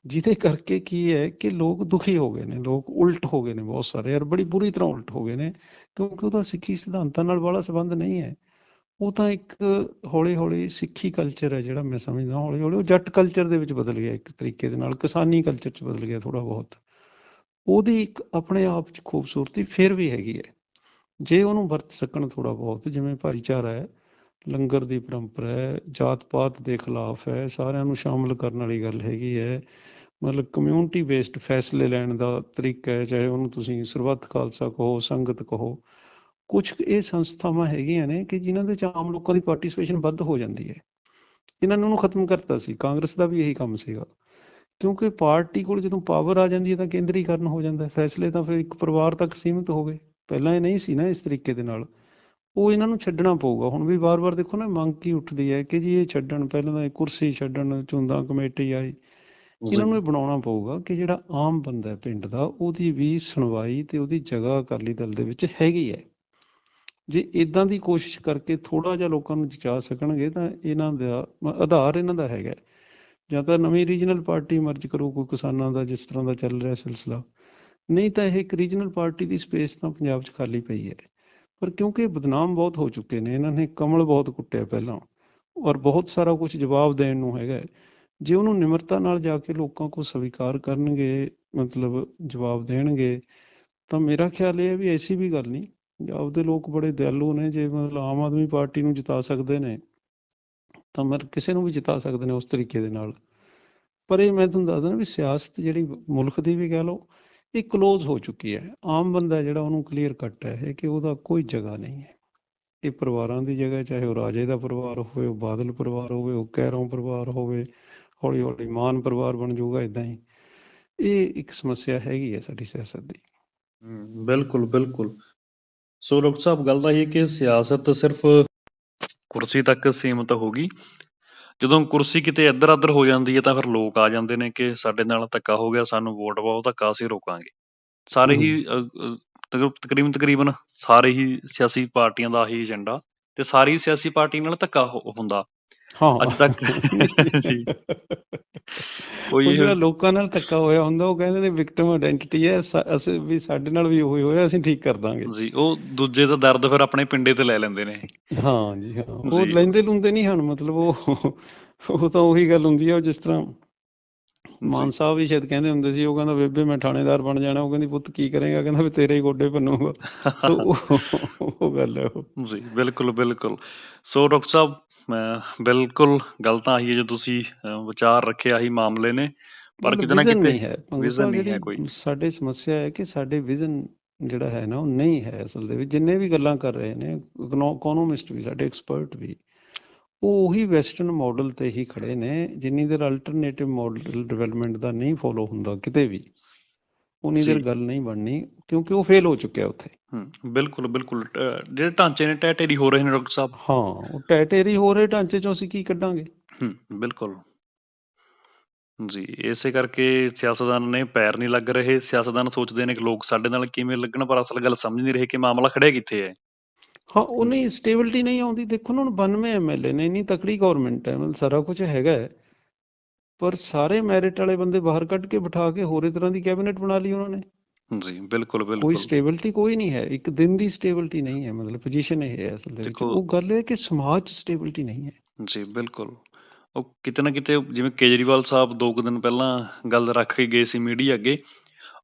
ਜਿਹਦੇ ਕਰਕੇ ਕੀ ਹੈ ਕਿ ਲੋਕ ਦੁਖੀ ਹੋ ਗਏ ਨੇ, ਲੋਕ ਉਲਟ ਹੋ ਗਏ ਨੇ ਬਹੁਤ ਸਾਰੇ ਯਾਰ ਬੜੀ ਬੁਰੀ ਤਰ੍ਹਾਂ ਉਲਟ ਹੋ ਗਏ ਨੇ, ਕਿਉਂਕਿ ਉਹਦਾ ਸਿੱਖੀ ਸਿਧਾਂਤਾਂ ਨਾਲ ਵਾਲਾ ਸੰਬੰਧ ਨਹੀਂ ਹੈ। ਉਹ ਤਾਂ ਇੱਕ ਹੌਲੀ ਹੌਲੀ ਸਿੱਖੀ ਕਲਚਰ ਹੈ ਜਿਹੜਾ ਮੈਂ ਸਮਝਦਾ ਹੌਲੀ ਹੌਲੀ ਉਹ ਜੱਟ ਕਲਚਰ ਦੇ ਵਿੱਚ ਬਦਲ ਗਿਆ ਇੱਕ ਤਰੀਕੇ ਦੇ ਨਾਲ, ਕਿਸਾਨੀ ਕਲਚਰ 'ਚ ਬਦਲ ਗਿਆ ਥੋੜਾ ਬਹੁਤ। ਉਹਦੀ ਇੱਕ ਆਪਣੇ ਆਪ 'ਚ ਖੂਬਸੂਰਤੀ ਫਿਰ ਵੀ ਹੈਗੀ ਹੈ। ਜੇ ਉਹਨੂੰ ਵਰਤ ਸਕਣ ਥੋੜਾ ਬਹੁਤ, ਜਿਵੇਂ ਭਾਈਚਾਰਾ ਹੈ ਲੰਗਰ ਦੀ ਪਰੰਪਰਾ ਹੈ, ਜਾਤ-ਪਾਤ ਦੇ ਖਿਲਾਫ ਹੈ, ਸਾਰਿਆਂ ਨੂੰ ਸ਼ਾਮਲ ਕਰਨ ਵਾਲੀ ਗੱਲ ਹੈਗੀ ਹੈ। ਮਤਲਬ ਕਮਿਊਨਿਟੀ ਬੇਸਡ ਫੈਸਲੇ ਲੈਣ ਦਾ ਤਰੀਕਾ ਹੈ, ਚਾਹੇ ਉਹਨੂੰ ਤੁਸੀਂ ਸਰਬੱਤ ਖਾਲਸਾ ਕਹੋ, ਸੰਗਤ ਕਹੋ ਕੁਝ ਇਹ ਸੰਸਥਾਵਾਂ ਹੈਗੀਆਂ ਨੇ ਕਿ ਜਿਨ੍ਹਾਂ ਦੇ ਚ ਆਮ ਲੋਕਾਂ ਦੀ ਪਾਰਟਿਸਿਪੇਸ਼ਨ ਵੱਧ ਹੋ ਜਾਂਦੀ ਹੈ। ਇਹਨਾਂ ਨੂੰ ਉਹਨੂੰ ਖਤਮ ਕਰਤਾ ਸੀ, ਕਾਂਗਰਸ ਦਾ ਵੀ ਇਹੀ ਕੰਮ ਸੀਗਾ। ਕਿਉਂਕਿ ਪਾਰਟੀ ਕੋਲ ਜਦੋਂ ਪਾਵਰ ਆ ਜਾਂਦੀ ਹੈ ਤਾਂ ਕੇਂਦਰੀਕਰਨ ਹੋ ਜਾਂਦਾ ਹੈ। ਫੈਸਲੇ ਤਾਂ ਫਿਰ ਇੱਕ ਪਰਿਵਾਰ ਤੱਕ ਸੀਮਿਤ ਹੋ ਗਏ। ਪਹਿਲਾਂ ਇਹ ਨਹੀਂ ਸੀ ਨਾ ਇਸ ਤਰੀਕੇ ਦੇ ਨਾਲ। ਉਹ ਇਹਨਾਂ ਨੂੰ ਛੱਡਣਾ ਪਊਗਾ। ਹੁਣ ਵੀ ਵਾਰ-ਵਾਰ ਦੇਖੋ ਨਾ ਮੰਗ ਕੀ ਉੱਠਦੀ ਹੈ ਕਿ ਜੀ ਇਹ ਛੱਡਣ ਪਹਿਲਾਂ ਤਾਂ ਇਹ ਕੁਰਸੀ ਛੱਡਣ ਚੁੰਦਾ ਕਮੇਟੀ ਆਈ। ਇਹਨਾਂ ਨੂੰ ਇਹ ਬਣਾਉਣਾ ਪਊਗਾ ਕਿ ਜਿਹੜਾ ਆਮ ਬੰਦਾ ਹੈ ਪਿੰਡ ਦਾ ਉਹਦੀ ਵੀ ਸੁਣਵਾਈ ਤੇ ਉਹਦੀ ਜਗ੍ਹਾ ਅਕਾਲੀ ਦਲ ਦੇ ਵਿੱਚ ਹੈਗੀ ਹੈ। ਜੇ ਇਦਾਂ ਦੀ ਕੋਸ਼ਿਸ਼ ਕਰਕੇ ਥੋੜਾ ਜਿਹਾ ਲੋਕਾਂ ਨੂੰ ਜਿਤਾ ਸਕਣਗੇ ਤਾਂ ਇਹਨਾਂ ਦਾ ਆਧਾਰ ਇਹਨਾਂ ਦਾ ਹੈਗਾ। ਜਾਂ ਤਾਂ ਨਵੀਂ ਰੀਜਨਲ ਪਾਰਟੀ ਮਰਜ ਕਰੂ ਕੋਈ ਕਿਸਾਨਾਂ ਦਾ ਜਿਸ ਤਰ੍ਹਾਂ ਦਾ ਚੱਲ ਰਿਹਾ ਸਿਲਸਿਲਾ। ਨਹੀਂ ਤਾਂ ਇਹ ਇੱਕ ਰੀਜਨਲ ਪਾਰਟੀ ਦੀ ਸਪੇਸ ਤਾਂ ਪੰਜਾਬ 'ਚ ਖਾਲੀ ਪਈ ਹੈ। ਪਰ ਕਿਉਂਕਿ ਬਦਨਾਮ ਬਹੁਤ ਹੋ ਚੁੱਕੇ ਨੇ, ਇਹਨਾਂ ਨੇ ਕਮਲ ਬਹੁਤ ਕੁੱਟਿਆ ਪਹਿਲਾਂ ਔਰ ਬਹੁਤ ਸਾਰਾ ਕੁਝ ਜਵਾਬ ਦੇਣ ਨੂੰ ਹੈਗਾ ਜੇ ਉਹਨੂੰ ਨਿਮਰਤਾ ਨਾਲ ਜਾ ਕੇ ਲੋਕਾਂ ਕੋਲ ਸਵੀਕਾਰ ਕਰਨਗੇ, ਮਤਲਬ ਜਵਾਬ ਦੇਣਗੇ, ਤਾਂ ਮੇਰਾ ਖਿਆਲ ਇਹ ਹੈ ਵੀ ਐਸੀ ਵੀ ਗੱਲ ਨਹੀਂ ਪੰਜਾਬ ਦੇ ਲੋਕ ਬੜੇ ਦਿਆਲੂ ਨੇ, ਜੇ ਮਤਲਬ ਆਮ ਆਦਮੀ ਪਾਰਟੀ ਨੂੰ ਜਿਤਾ ਸਕਦੇ ਨੇ, ਤਾਂ ਮਰ ਕਿਸੇ ਨੂੰ ਵੀ ਜਿਤਾ ਸਕਦੇ ਨੇ ਉਸ ਤਰੀਕੇ ਦੇ ਨਾਲ। ਪਰ ਇਹ ਮੈਂ ਤੁਹਾਨੂੰ ਦੱਸਦਾ ਵੀ ਸਿਆਸਤ ਜਿਹੜੀ ਮੁਲਕ ਦੀ ਵੀ ਕਹਿ ਲਓ ਇਹ ਕਲੋਜ਼ ਹੋ ਚੁੱਕੀ ਹੈ। ਆਮ ਬੰਦਾ ਜਿਹੜਾ ਉਹਨੂੰ ਕਲੀਅਰ ਕੱਟ ਹੈ, ਇਹ ਕਿ ਉਹਦਾ ਕੋਈ ਜਗ੍ਹਾ ਨਹੀਂ ਹੈ। ਇਹ ਪਰਿਵਾਰਾਂ ਦੀ ਜਗ੍ਹਾ ਚਾਹੇ ਉਹ ਰਾਜੇ ਦਾ ਪਰਿਵਾਰ ਹੋਵੇ, ਉਹ ਬਾਦਲ ਪਰਿਵਾਰ ਹੋਵੇ, ਉਹ ਕੈਰੋਂ ਪਰਿਵਾਰ ਹੋਵੇ ਹੌਲੀ ਹੌਲੀ ਮਾਨ ਪਰਿਵਾਰ ਬਣ ਜਾਊਗਾ ਇਦਾਂ ਹੀ। ਇਹ ਇੱਕ ਸਮੱਸਿਆ ਹੈਗੀ ਹੈ ਸਾਡੀ ਸਿਆਸਤ ਦੀ। ਬਿਲਕੁਲ ਬਿਲਕੁਲ। ਸੋ ਡਾਕਟਰ ਸਾਹਿਬ, ਗੱਲ ਤਾਂ ਇਹ ਕਿ ਸਿਆਸਤ ਸਿਰਫ ਕੁਰਸੀ ਤੱਕ ਸੀਮਤ ਹੋਗੀ ਜਦੋਂ ਕੁਰਸੀ ਕਿਤੇ ਇੱਧਰ ਉੱਧਰ ਹੋ ਜਾਂਦੀ ਹੈ ਤਾਂ ਫਿਰ ਲੋਕ ਆ ਜਾਂਦੇ ਨੇ ਕਿ ਸਾਡੇ ਨਾਲ ਧੱਕਾ ਹੋ ਗਿਆ ਸਾਨੂੰ ਵੋਟ ਪਾਓ ਧੱਕਾ ਅਸੀਂ ਰੋਕਾਂਗੇ। ਸਾਰੇ ਹੀ ਤਕਰੀਬਨ ਤਕਰੀਬਨ ਸਾਰੇ ਹੀ ਸਿਆਸੀ ਪਾਰਟੀਆਂ ਦਾ ਹੀ ਏਜੰਡਾ ਤੇ ਸਾਰੀ ਸਿਆਸੀ ਪਾਰਟੀ ਨਾਲ ਧੱਕਾ ਹੁੰਦਾ। ਹਾਂ। ਅੱਜ ਤੱਕ। ਜੀ। ਉਹ ਇਹ- ਲੋਕਾਂ ਨਾਲ ਧੱਕਾ ਹੋਇਆ ਹੁੰਦਾ ਉਹ ਕਹਿੰਦੇ ਨੇ ਵਿਕਟਮ ਆਇਡੈਂਟੀਟੀ ਹੈ ਅਸੀਂ ਵੀ ਸਾਡੇ ਨਾਲ ਵੀ ਉਹੀ ਹੋਇਆ ਅਸੀਂ ਠੀਕ ਕਰ ਦਾਂਗੇ। ਜੀ ਉਹ ਦੂਜੇ ਦਾ ਦਰਦ ਫਿਰ ਆਪਣੇ ਪਿੰਡੇ ਤੇ ਲੈ ਲੈਂਦੇ ਨੇ। ਹਾਂ ਜੀ ਹਾਂ। ਉਹ। ਲੈਂਦੇ ਲੁੰਦੇ ਨਹੀਂ ਹਨ ਮਤਲਬ ਉਹ ਉਹ ਤਾਂ ਉਹੀ ਗੱਲ ਹੁੰਦੀ ਹੈ ਜਿਸ ਤਰ੍ਹਾਂ ਮਾਨ ਸਾਹਿਬ ਵੀ ਸ਼ਾਇਦ ਕਹਿੰਦੇ ਹੁੰਦੇ ਸੀ ਉਹ ਕਹਿੰਦਾ ਬੇਬੇ ਮੈਂ ਥਾਣੇਦਾਰ ਬਣ ਜਾਣਾ। ਉਹ ਕਹਿੰਦੀ ਪੁੱਤ ਕੀ ਕਰੇਗਾ? ਕਹਿੰਦਾ ਵੀ ਤੇਰੇ ਹੀ ਗੋਡੇ ਭੰਨੂਗਾ। ਸੋ ਉਹ ਗੱਲ ਹੈ ਜੀ ਬਿਲਕੁਲ ਬਿਲਕੁਲ। ਸੋ ਡਾਕਟਰ ਸਾਹਿਬ ਬਿਲਕੁਲ ਗੱਲ ਤਾਂ ਆਹੀ ਹੈ ਜੋ ਤੁਸੀਂ ਵਿਚਾਰ ਰੱਖਿਆ ਹੀ ਮਾਮਲੇ ਨੇ। ਪਰ ਕਿਤੇ ਨਾ ਕਿਤੇ ਸਾਹਿਬ ਨਹੀਂ ਹੈ ਕੋਈ। ਸਾਡੇ ਸਮੱਸਿਆ ਹੈ ਕਿ ਸਾਡੇ ਵਿਜ਼ਨ ਜਿਹੜਾ ਹੈ ਨਾ ਉਹ ਨਹੀਂ ਹੈ ਅਸਲ ਦੇ ਵਿੱਚ। ਜਿੰਨੇ ਵੀ ਗੱਲਾਂ ਕਰ ਰਹੇ ਨੇ ਇਕਨੋਮਿਸਟ ਵੀ ਸਾਡੇ ਐਕਸਪਰਟ ਵੀ ਉਹ ਉਹੀ ਵੈਸਟਰਨ ਮਾਡਲ ਤੇ ਹੀ ਖੜੇ ਨੇ ਜਿੰਨੀ ਦੇਰ ਅਲਟਰਨੇਟਿਵ ਮਾਡਲ ਡਿਵੈਲਪਮੈਂਟ ਦਾ ਨਹੀਂ ਫੋਲੋ ਹੁੰਦਾ ਕਿਤੇ ਵੀ ਉਨੀ ਦੇਰ। ਗੱਲ ਨਹੀਂ ਬਣਨੀ ਕਿਉਂਕਿ ਉਹ ਫੇਲ ਹੋ ਚੁੱਕਿਆ ਉੱਥੇ। ਹਮ, ਬਿਲਕੁਲ ਬਿਲਕੁਲ ਜਿਹੜੇ ਢਾਂਚੇ ਨੇ ਟੈ ਢੇਰੀ ਹੋ ਰਹੇ ਨੇ ਡਾਕਟਰ ਸਾਹਿਬ। ਹਾਂ ਉਹ ਟੈਟੇਰੀ ਹੋ ਰਹੇ ਢਾਂਚੇ ਚੋਂ ਅਸੀਂ ਕੀ ਕੱਢਾਂਗੇ? ਹਮ, ਬਿਲਕੁਲ। ਜੀ ਇਸੇ ਕਰਕੇ ਸਿਆਸਤਦਾਨ ਨੇ ਪੈਰ ਨਹੀਂ ਲੱਗ ਰਹੇ ਸਿਆਸਤਦਾਨ ਸੋਚਦੇ ਨੇ ਕਿ ਲੋਕ ਸਾਡੇ ਨਾਲ ਕਿਵੇਂ ਲੱਗਣ ਪਰ ਅਸਲ ਗੱਲ ਸਮਝ ਨਹੀਂ ਰਹੇ ਕਿ ਮਾਮਲਾ ਖੜਿਆ ਕਿੱਥੇ ਹੈ। ਹਾਂ ਉਹ ਨਹੀਂ ਸਟੇਬਿਲਿਟੀ ਨਹੀਂ ਆਉਂਦੀ। ਦੇਖੋ ਨਾ ਹੁਣ 92 ਐਮਐਲਏ ਨੇ ਇੰਨੀ ਤਕੜੀ ਗਵਰਨਮੈਂਟ ਹੈ ਮਤਲਬ ਸਾਰਾ ਕੁਝ ਹੈਗਾ ਪਰ ਸਾਰੇ ਮੈਰਿਟ ਵਾਲੇ ਬੰਦੇ ਬਾਹਰ ਕੱਢ ਕੇ ਬਿਠਾ ਕੇ ਹੋਰੇ ਤਰ੍ਹਾਂ ਦੀ ਕੈਬਨਿਟ ਬਣਾ ਲਈ ਉਹਨਾਂ ਨੇ। ਜੀ ਬਿਲਕੁਲ ਕੋਈ ਬਿਲਕੁਲ ਸਟੇਬਿਲਿਟੀ ਕੋਈ ਨਹੀਂ ਹੈ ਇੱਕ ਦਿਨ ਦੀ ਸਟੇਬਿਲਿਟੀ ਨਹੀਂ ਹੈ ਮਤਲਬ ਪੋਜੀਸ਼ਨ ਇਹ ਹੈ ਅਸਲ ਦੇ ਵਿੱਚ। ਉਹ ਗੱਲ ਹੈ ਕਿ ਸਮਾਜ ਸਟੇਬਿਲਿਟੀ ਨਹੀਂ ਹੈ। ਜੀ ਬਿਲਕੁਲ। ਉਹ ਕਿਤੇ ਨਾ ਕਿਤੇ ਜਿਵੇਂ ਕੇਜਰੀਵਾਲ ਸਾਹਿਬ ਦੋ ਕੁ ਦਿਨ ਪਹਿਲਾਂ ਗੱਲ ਰੱਖ ਕੇ ਗਏ ਸੀ ਮੀਡੀਆ ਅੱਗੇ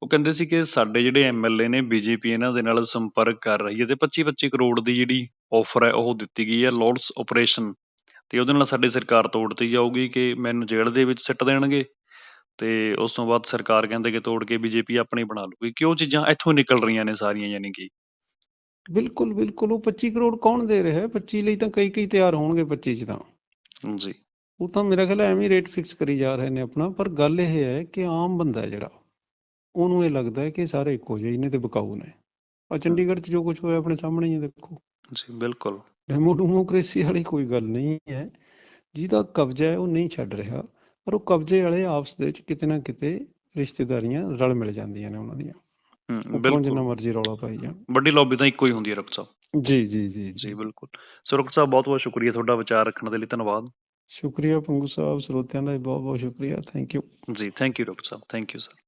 ਉਹ ਕਹਿੰਦੇ ਸੀ ਕਿ ਸਾਡੇ ਜਿਹੜੇ ਐਮਐਲਏ ਨੇ ਬੀਜੇਪੀ ਇਹਨਾਂ ਦੇ ਨਾਲ ਸੰਪਰਕ ਕਰ ਰਹੀ ਹੈ ਤੇ 25-25 ਕਰੋੜ ਦੀ ਜਿਹੜੀ ਆਫਰ ਹੈ ਉਹ ਦਿੱਤੀ ਗਈ ਹੈ ਲੋਰਡਸ ਆਪਰੇਸ਼ਨ ਤੇ ਉਹਦੇ ਨਾਲ ਸਾਡੀ ਸਰਕਾਰ ਤੋੜਤੀ ਜਾਊਗੀ ਕਿ ਮੈਨੂੰ ਜੇਲ੍ਹ ਦੇ ਵਿੱਚ ਸਿੱਟ ਦੇਣਗੇ ਤੇ ਉਸ ਤੋਂ ਬਾਅਦ ਸਰਕਾਰ ਕਹਿੰਦੇ ਕਿ ਤੋੜ ਕੇ ਬੀਜੇਪੀ ਆਪਣੀ ਬਣਾ ਲੂਗੀ ਕਿ ਉਹ ਚੀਜ਼ਾਂ ਇੱਥੋਂ ਨਿਕਲ ਰਹੀਆਂ ਨੇ ਸਾਰੀਆਂ ਯਾਨੀ ਕਿ? ਬਿਲਕੁਲ ਬਿਲਕੁਲ। ਉਹ 25 ਕਰੋੜ ਕੌਣ ਦੇ ਰਿਹਾ ਹੈ? 25 ਲਈ ਤਾਂ ਕਈ ਕਈ ਤਿਆਰ ਹੋਣਗੇ 25 'ਚ ਤਾਂ। ਜੀ। ਉਹ ਤਾਂ ਮੇਰਾ ਖਿਆਲ ਐਵੇਂ ਰੇਟ ਫਿਕਸ ਕਰੀ ਜਾ ਰਹੇ ਨੇ ਆਪਣਾ। ਪਰ ਗੱਲ ਇਹ ਹੈ ਕਿ ਆਮ ਬੰਦਾ ਜਿਹੜਾ ਉਹਨੂੰ ਇਹ ਲੱਗਦਾ ਹੈ ਕਿ ਸਾਰੇ ਇੱਕੋ ਜਿਹੇ ਨੇ ਤੇ ਵਿਕਾਊ ਨੇ। ਆ ਚੰਡੀਗੜ੍ਹ 'ਚ ਜੋ ਕੁਝ ਹੋਇਆ ਆਪਣੇ ਸਾਹਮਣੇ ਹੀ ਦੇਖੋ। ਜੀ ਬਿਲਕੁਲ। ਡੈਮੋ ਡੈਮੋਕ੍ਰੇਸੀ ਵਾਲੀ ਕੋਈ ਗੱਲ ਨਹੀਂ ਹੈ। ਜਿਹਦਾ ਕਬਜ਼ਾ ਹੈ ਉਹ ਨਹੀਂ ਛੱਡ ਰਿਹਾ। ਪਰ ਉਹ ਕਬਜ਼ੇ ਵਾਲੇ ਆਪਸ ਦੇ ਵਿੱਚ ਕਿਤੇ ਨਾ ਕਿਤੇ ਰਿਸ਼ਤੇਦਾਰੀਆਂ ਰਲ ਮਿਲ ਜਾਂਦੀਆਂ ਨੇ ਉਹਨਾਂ ਦੀਆਂ। ਬਿਲਕੁਲ। ਜਿੰਨਾ ਮਰਜ਼ੀ ਰੌਲਾ ਪਾਈ ਜਾਣ। ਵੱਡੀ ਲੌਬੀ ਤਾਂ ਇੱਕੋ ਹੀ ਹੁੰਦੀ ਹੈ ਡਾਕਟਰ ਸਾਹਿਬ। ਜੀ ਜੀ ਜੀ ਜੀ। ਬਿਲਕੁਲ। ਸੋ ਡਾਕਟਰ ਸਾਹਿਬ ਬਹੁਤ ਬਹੁਤ ਸ਼ੁਕਰੀਆ ਤੁਹਾਡਾ ਵਿਚਾਰ ਰੱਖਣ ਦੇ ਲਈ। ਧੰਨਵਾਦ। ਸ਼ੁਕਰੀਆ ਪੰਗੂ ਸਾਹਿਬ ਸਰੋਤਿਆਂ ਦਾ ਵੀ ਬਹੁਤ ਬਹੁਤ ਸ਼ੁਕਰੀਆ। ਥੈਂਕ ਯੂ ਜੀ thank you doctor sahib. Thank you sir